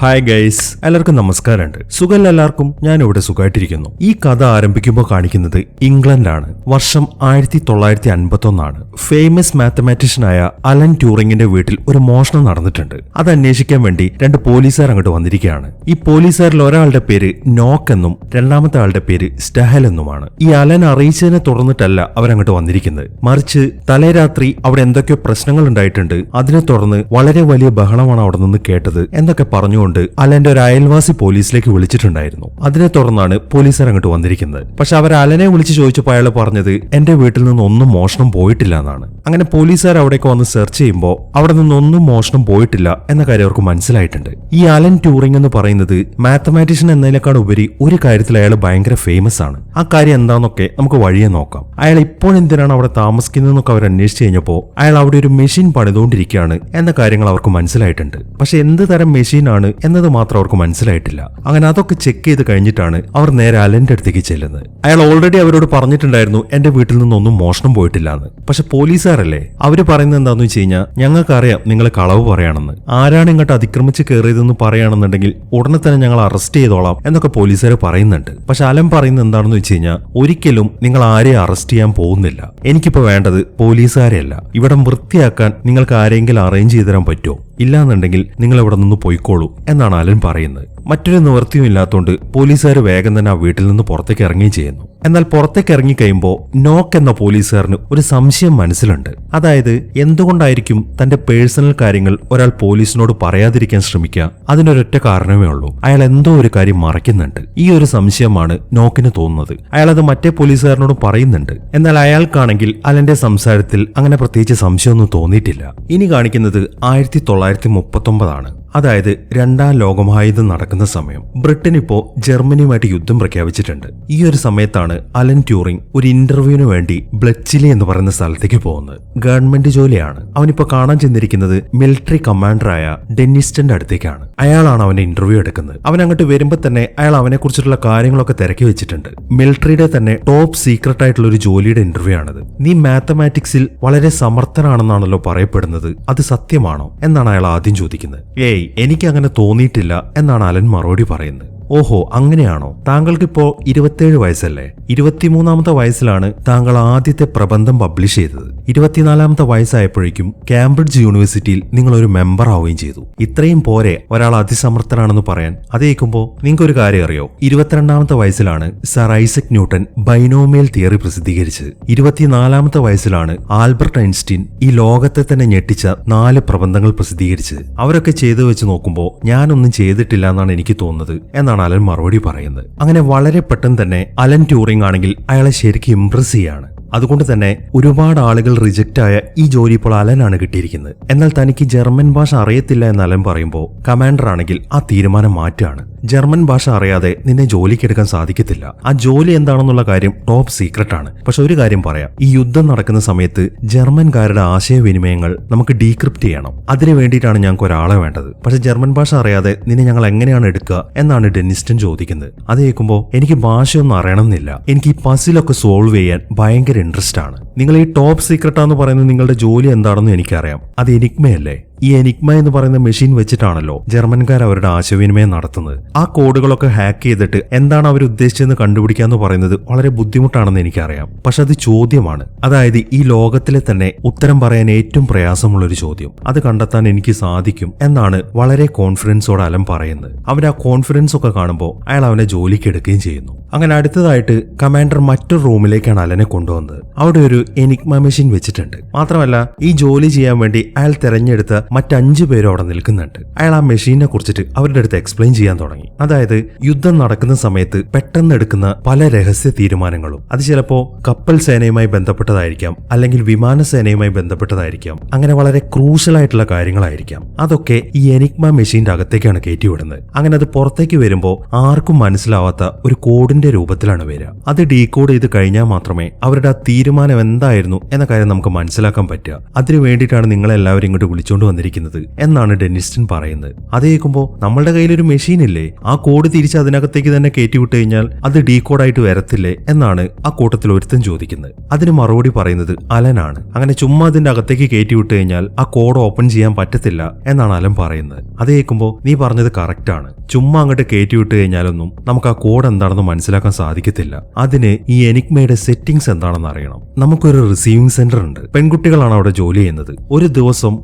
Hi guys എല്ലാവർക്കും നമസ്കാരമുണ്ട്. സുഖല്ല എല്ലാവർക്കും? ഞാൻ ഇവിടെ സുഖമായിട്ടിരിക്കുന്നു. ഈ കഥ ആരംഭിക്കുമ്പോൾ കാണിക്കുന്നത് ഇംഗ്ലണ്ടാണ് വർഷം ആയിരത്തി തൊള്ളായിരത്തി അൻപത്തി ഒന്നാണ് ഫേമസ് മാത്തമാറ്റീഷ്യനായ അലൻ ട്യൂറിങ്ങിന്റെ വീട്ടിൽ ഒരു മോഷണം നടന്നിട്ടുണ്ട്. അത് അന്വേഷിക്കാൻ വേണ്ടി രണ്ട് പോലീസുകാർ അങ്ങോട്ട് വന്നിരിക്കുകയാണ്. ഈ പോലീസുകാരിൽ ഒരാളുടെ പേര് നോക്ക് എന്നും രണ്ടാമത്തെ ആളുടെ പേര് സ്റ്റഹൽ എന്നുമാണ്. ഈ അലൻ അറിയിച്ചതിനെ തുടർന്നിട്ടല്ല അവരങ്ങോട്ട് വന്നിരിക്കുന്നത്. മറിച്ച് തലേരാത്രി അവിടെ എന്തൊക്കെയോ പ്രശ്നങ്ങൾ ഉണ്ടായിട്ടുണ്ട്. അതിനെ തുടർന്ന് വളരെ വലിയ ബഹളമാണ് അവിടെ നിന്ന് കേട്ടത് എന്നൊക്കെ പറഞ്ഞുകൊണ്ട് അലന്റെ ഒരു അയൽവാസി പോലീസിലേക്ക് വിളിച്ചിട്ടുണ്ടായിരുന്നു. അതിനെ തുടർന്നാണ് പോലീസുകാർ അങ്ങോട്ട് വന്നിരിക്കുന്നത്. പക്ഷെ അവർ അലനെ വിളിച്ച് ചോദിച്ചപ്പോൾ അയാൾ പറഞ്ഞത് എന്റെ വീട്ടിൽ നിന്ന് ഒന്നും മോഷണം പോയിട്ടില്ല എന്നാണ്. അങ്ങനെ പോലീസുകാർ അവിടേക്ക് വന്ന് സെർച്ച് ചെയ്യുമ്പോൾ അവിടെ നിന്നൊന്നും മോഷണം പോയിട്ടില്ല എന്ന കാര്യം അവർക്ക് മനസ്സിലായിട്ടുണ്ട്. ഈ അലൻ ട്യൂറിംഗ് എന്ന് പറയുന്നത് മാത്തമാറ്റീഷ്യൻ എന്നതിനേക്കാൾ ഉപരി ഒരു കാര്യത്തിൽ അയാൾ ഭയങ്കര ഫേമസ് ആണ്. ആ കാര്യം എന്താണെന്നൊക്കെ നമുക്ക് വഴിയെ നോക്കാം. അയാൾ ഇപ്പോൾ എന്തിനാണ് അവിടെ താമസിക്കുന്നതെന്നൊക്കെ അവർ അന്വേഷിച്ചു കഴിഞ്ഞപ്പോൾ അയാൾ അവിടെ ഒരു മെഷീൻ പണിതുകൊണ്ടിരിക്കുകയാണ് എന്ന കാര്യങ്ങൾ അവർക്ക് മനസ്സിലായിട്ടുണ്ട്. പക്ഷെ എന്ത് തരം മെഷീനാണ് എന്നത് മാത്രം അവർക്ക് മനസ്സിലായിട്ടില്ല. അങ്ങനെ അതൊക്കെ ചെക്ക് ചെയ്ത് കഴിഞ്ഞിട്ടാണ് അവർ നേരെ അലന്റെ അടുത്തേക്ക് ചെല്ലുന്നത്. അയാൾ ഓൾറെഡി അവരോട് പറഞ്ഞിട്ടുണ്ടായിരുന്നു എന്റെ വീട്ടിൽ നിന്നൊന്നും മോഷണം പോയിട്ടില്ല എന്ന് പക്ഷെ പോലീസുകാരല്ലേ? അവർ പറയുന്നത് എന്താന്ന് വെച്ച് കഴിഞ്ഞാൽ ഞങ്ങൾക്കറിയാം നിങ്ങൾ കളവ് പറയാണെന്ന് ആരാണ് ഇങ്ങോട്ട് അതിക്രമിച്ച് കയറിയതെന്ന് പറയുകയാണെന്നുണ്ടെങ്കിൽ ഉടനെ തന്നെ ഞങ്ങൾ അറസ്റ്റ് ചെയ്തോളാം എന്നൊക്കെ പോലീസുകാർ പറയുന്നുണ്ട്. പക്ഷെ അലൻ പറയുന്നത് എന്താണെന്ന് വെച്ച് കഴിഞ്ഞാൽ ഒരിക്കലും നിങ്ങൾ ആരെയും അറസ്റ്റ് ചെയ്യാൻ പോകുന്നില്ല. എനിക്കിപ്പോ വേണ്ടത് പോലീസുകാരെയല്ല. ഇവിടം വൃത്തിയാക്കാൻ നിങ്ങൾക്ക് ആരെങ്കിലും അറേഞ്ച് ചെയ്തു തരാൻ പറ്റുമോ? ഇല്ലാന്നുണ്ടെങ്കിൽ നിങ്ങൾ അവിടെ നിന്ന് പോയിക്കോളൂ എന്നാണ് അലൻ പറയുന്നത്. മറ്റൊരു നിവൃത്തിയും ഇല്ലാത്തതുകൊണ്ട് പോലീസുകാർ വേഗം തന്നെ ആ വീട്ടിൽ നിന്ന് പുറത്തേക്ക് ഇറങ്ങുകയും ചെയ്യുന്നു. എന്നാൽ പുറത്തേക്ക് ഇറങ്ങിക്കഴിയുമ്പോൾ നോക്ക് എന്ന പോലീസുകാരന് ഒരു സംശയം മനസ്സിലുണ്ട്. അതായത് എന്തുകൊണ്ടായിരിക്കും തന്റെ പേഴ്സണൽ കാര്യങ്ങൾ ഒരാൾ പോലീസിനോട് പറയാതിരിക്കാൻ ശ്രമിക്കുക? അതിനൊരൊറ്റ കാരണമേ ഉള്ളൂ. അയാൾ എന്തോ ഒരു കാര്യം മറയ്ക്കുന്നുണ്ട്. ഈ ഒരു സംശയമാണ് നോക്കിന് തോന്നുന്നത്. അയാൾ അത് മറ്റേ പോലീസുകാരനോട് പറയുന്നുണ്ട്. എന്നാൽ അയാൾക്കാണെങ്കിൽ അലന്റെ സംസാരത്തിൽ അങ്ങനെ പ്രത്യേകിച്ച് സംശയമൊന്നും തോന്നിയിട്ടില്ല. ഇനി കാണിക്കുന്നത് ആയിരത്തി തൊള്ളായിരത്തി മുപ്പത്തൊമ്പതാണ് അതായത് രണ്ടാം ലോകമഹായുദ്ധം നടക്കുന്ന സമയം. ബ്രിട്ടൻ ഇപ്പോ ജർമ്മനിയുമായിട്ട് യുദ്ധം പ്രഖ്യാപിച്ചിട്ടുണ്ട്. ഈ ഒരു സമയത്താണ് അലൻ ട്യൂറിംഗ് ഒരു ഇന്റർവ്യൂവിന് വേണ്ടി ബ്ലച്ചിലി എന്ന് പറയുന്ന സ്ഥലത്തേക്ക് പോകുന്നത്. ഗവൺമെന്റ് ജോലിയാണ്. അവനിപ്പോ കാണാൻ ചെന്നിരിക്കുന്നത് മിലിറ്ററി കമാൻഡറായ ഡെന്നിസ്റ്റന്റെ അടുത്തേക്കാണ്. അയാളാണ് അവന്റെ ഇന്റർവ്യൂ എടുക്കുന്നത്. അവൻ അങ്ങോട്ട് വരുമ്പോൾ തന്നെ അയാൾ അവനെ കുറിച്ചിട്ടുള്ള കാര്യങ്ങളൊക്കെ തിരക്കി വെച്ചിട്ടുണ്ട്. മിലിറ്ററിയുടെ തന്നെ ടോപ്പ് സീക്രട്ട് ആയിട്ടുള്ള ഒരു ജോലിയുടെ ഇന്റർവ്യൂ ആണത്. നീ മാത്തമാറ്റിക്സിൽ വളരെ സമർത്ഥനാണെന്നാണല്ലോ പറയപ്പെടുന്നത്. അത് സത്യമാണോ? എന്നാണ് അയാൾ ആദ്യം ചോദിക്കുന്നത്. ഏയ് എനിക്ക് അങ്ങനെ തോന്നിയിട്ടില്ല എന്നാണ് അലൻ മറുപടി പറയുന്നത്. ഓഹോ അങ്ങനെയാണോ? താങ്കൾക്കിപ്പോ ഇരുപത്തിയേഴ് വയസ്സല്ലേ? ഇരുപത്തിമൂന്നാമത്തെ വയസ്സിലാണ് താങ്കൾ ആദ്യത്തെ പ്രബന്ധം പബ്ലിഷ് ചെയ്തത്. ഇരുപത്തിനാലാമത്തെ വയസ്സായപ്പോഴേക്കും കാംബ്രിഡ്ജ് യൂണിവേഴ്സിറ്റിയിൽ നിങ്ങൾ ഒരു മെമ്പർ ആവുകയും ചെയ്തു. ഇത്രയും പോരെ ഒരാൾ അതിസമർത്ഥനാണെന്ന് പറയാൻ. അത് കേൾക്കുമ്പോൾ നിങ്ങൾക്ക് ഒരു കാര്യം അറിയോ? ഇരുപത്തിരണ്ടാമത്തെ വയസ്സിലാണ് sir Isaac Newton binomial theory പ്രസിദ്ധീകരിച്ചത്. ഇരുപത്തിനാലാമത്തെ വയസ്സിലാണ് ആൽബർട്ട് ഐൻസ്റ്റീൻ ഈ ലോകത്തെ തന്നെ ഞെട്ടിച്ച നാല് പ്രബന്ധങ്ങൾ പ്രസിദ്ധീകരിച്ചത്. അവരൊക്കെ ചെയ്തു വെച്ച് നോക്കുമ്പോൾ ഞാനൊന്നും ചെയ്തിട്ടില്ല എന്നാണ് എനിക്ക് തോന്നുന്നത് എന്നാണ് അലൻ മറുപടി പറയുന്നത്. അങ്ങനെ വളരെ പെട്ടെന്ന് തന്നെ അലൻ ട്യൂറിംഗ് ആണെങ്കിൽ അയാളെ ശരിക്കും ഇംപ്രസ് ചെയ്യാണ്. അതുകൊണ്ട് തന്നെ ഒരുപാട് ആളുകൾ റിജക്റ്റ് ആയ ഈ ജോലി ഇപ്പോൾ അലനാണ് കിട്ടിയിരിക്കുന്നത്. എന്നാൽ തനിക്ക് ജർമ്മൻ ഭാഷ അറിയത്തില്ല എന്ന് അലൻ പറയുമ്പോൾ കമാൻഡർ ആണെങ്കിൽ ആ തീരുമാനം മാറ്റാണ്. ജർമ്മൻ ഭാഷ അറിയാതെ നിന്നെ ജോലിക്കെടുക്കാൻ സാധിക്കത്തില്ല. ആ ജോലി എന്താണെന്നുള്ള കാര്യം ടോപ്പ് സീക്രട്ട് ആണ്. പക്ഷെ ഒരു കാര്യം പറയാം. ഈ യുദ്ധം നടക്കുന്ന സമയത്ത് ജർമ്മൻകാരുടെ ആശയവിനിമയങ്ങൾ നമുക്ക് ഡീക്രിപ്റ്റ് ചെയ്യണം. അതിനു വേണ്ടിയിട്ടാണ് ഞങ്ങൾക്ക് ഒരാളെ വേണ്ടത്. പക്ഷെ ജർമ്മൻ ഭാഷ അറിയാതെ നിന്നെ ഞങ്ങൾ എങ്ങനെയാണ് എടുക്കുക എന്നാണ് ഡെന്നിസ്റ്റൻ ചോദിക്കുന്നത്. അത് കേൾക്കുമ്പോൾ എനിക്ക് ഭാഷയൊന്നും അറിയണമെന്നില്ല. എനിക്ക് ഈ പസിലൊക്കെ സോൾവ് ചെയ്യാൻ ഭയങ്കര ഇൻട്രസ്റ്റ് ആണ്. നിങ്ങൾ ഈ ടോപ്പ് സീക്രട്ടാന്ന് പറയുന്നത് നിങ്ങളുടെ ജോലി എന്താണെന്ന് എനിക്കറിയാം. അത് എനിക്മയല്ലേ ഈ എനിക്മ എന്ന് പറയുന്ന മെഷീൻ വെച്ചിട്ടാണല്ലോ ജർമ്മൻകാർ അവരുടെ ആശയവിനിമയം നടത്തുന്നത്. ആ കോഡുകളൊക്കെ ഹാക്ക് ചെയ്തിട്ട് എന്താണ് അവർ ഉദ്ദേശിച്ചതെന്ന് കണ്ടുപിടിക്കാന്ന് പറയുന്നത് വളരെ ബുദ്ധിമുട്ടാണെന്ന് എനിക്കറിയാം. പക്ഷെ അത് ചോദ്യമാണ്. അതായത് ഈ ലോകത്തിലെ തന്നെ ഉത്തരം പറയാൻ ഏറ്റവും പ്രയാസമുള്ള ഒരു ചോദ്യം. അത് കണ്ടെത്താൻ എനിക്ക് സാധിക്കും എന്നാണ് വളരെ കോൺഫിഡൻസോടെ അലം പറയുന്നത്. അവൻ ആ കോൺഫിഡൻസ് ഒക്കെ കാണുമ്പോൾ അയാൾ അവനെ ജോലിക്ക് എടുക്കുകയും ചെയ്യുന്നു. അങ്ങനെ അടുത്തതായിട്ട് കമാൻഡർ മറ്റൊരു റൂമിലേക്കാണ് അലനെ കൊണ്ടുവന്നത്. അവിടെ ഒരു എനിക്മ മെഷീൻ വെച്ചിട്ടുണ്ട്. മാത്രമല്ല ഈ ജോലി ചെയ്യാൻ വേണ്ടി അയാൾ തെരഞ്ഞെടുത്ത മറ്റഞ്ചു പേരും അവിടെ നിൽക്കുന്നുണ്ട്. അയാൾ ആ മെഷീനെ കുറിച്ചിട്ട് അവരുടെ അടുത്ത് എക്സ്പ്ലെയിൻ ചെയ്യാൻ തുടങ്ങി. അതായത് യുദ്ധം നടക്കുന്ന സമയത്ത് പെട്ടെന്ന് എടുക്കുന്ന പല രഹസ്യ തീരുമാനങ്ങളും. അത് ചിലപ്പോ കപ്പൽ സേനയുമായി ബന്ധപ്പെട്ടതായിരിക്കാം അല്ലെങ്കിൽ വിമാന സേനയുമായി ബന്ധപ്പെട്ടതായിരിക്കാം. അങ്ങനെ വളരെ ക്രൂഷ്യൽ ആയിട്ടുള്ള കാര്യങ്ങളായിരിക്കാം. അതൊക്കെ ഈ എനിക്മ മെഷീന്റെ അകത്തേക്കാണ് കയറ്റിവിടുന്നത്. അങ്ങനെ അത് പുറത്തേക്ക് വരുമ്പോൾ ആർക്കും മനസ്സിലാവാത്ത ഒരു കോഡിന്റെ രൂപത്തിലാണ് വരിക. അത് ഡീകോഡ് ചെയ്ത് കഴിഞ്ഞാൽ മാത്രമേ അവരുടെ ആ തീരുമാനം എന്തായിരുന്നു എന്ന കാര്യം നമുക്ക് മനസ്സിലാക്കാൻ പറ്റുക. അതിനു വേണ്ടിയിട്ടാണ് നിങ്ങളെല്ലാവരും ഇങ്ങോട്ട് വിളിച്ചുകൊണ്ട് വന്നിരിക്കുന്നത് എന്നാണ് ഡെന്നിസ്റ്റൻ പറയുന്നത്. അത് കേൾക്കുമ്പോൾ നമ്മളുടെ കയ്യിലൊരു മെഷീൻ ഇല്ലേ? ആ കോഡ് തിരിച്ച് അതിനകത്തേക്ക് തന്നെ കയറ്റി വിട്ട് കഴിഞ്ഞാൽ അത് ഡീകോഡായിട്ട് വരത്തില്ലേ എന്നാണ് ആ കൂട്ടത്തിൽ ഒരുത്തൻ ചോദിക്കുന്നത്. അതിന് മറുപടി പറയുന്നത് അലനാണ് അങ്ങനെ ചുമ്മാ അതിന്റെ അകത്തേക്ക് കയറ്റി വിട്ട് കഴിഞ്ഞാൽ ആ കോഡ് ഓപ്പൺ ചെയ്യാൻ പറ്റത്തില്ല എന്നാണ് അലൻ പറയുന്നത്. അത് കേൾക്കുമ്പോൾ നീ പറഞ്ഞത് കറക്റ്റ് ആണ്. ചുമ്മാ അങ്ങോട്ട് കയറ്റി വിട്ട് കഴിഞ്ഞാലൊന്നും നമുക്ക് ആ കോഡ് എന്താണെന്ന് മനസ്സിലാക്കാൻ സാധിക്കത്തില്ല. അതിന് ഈ എനിക്മയുടെ സെറ്റിംഗ്സ് എന്താണെന്ന് അറിയണം. നമുക്കൊരു റിസീവിംഗ് സെന്റർ ഉണ്ട്. പെൺകുട്ടികളാണ് അവിടെ ജോലി ചെയ്യുന്നത്. ഒരു ദിവസം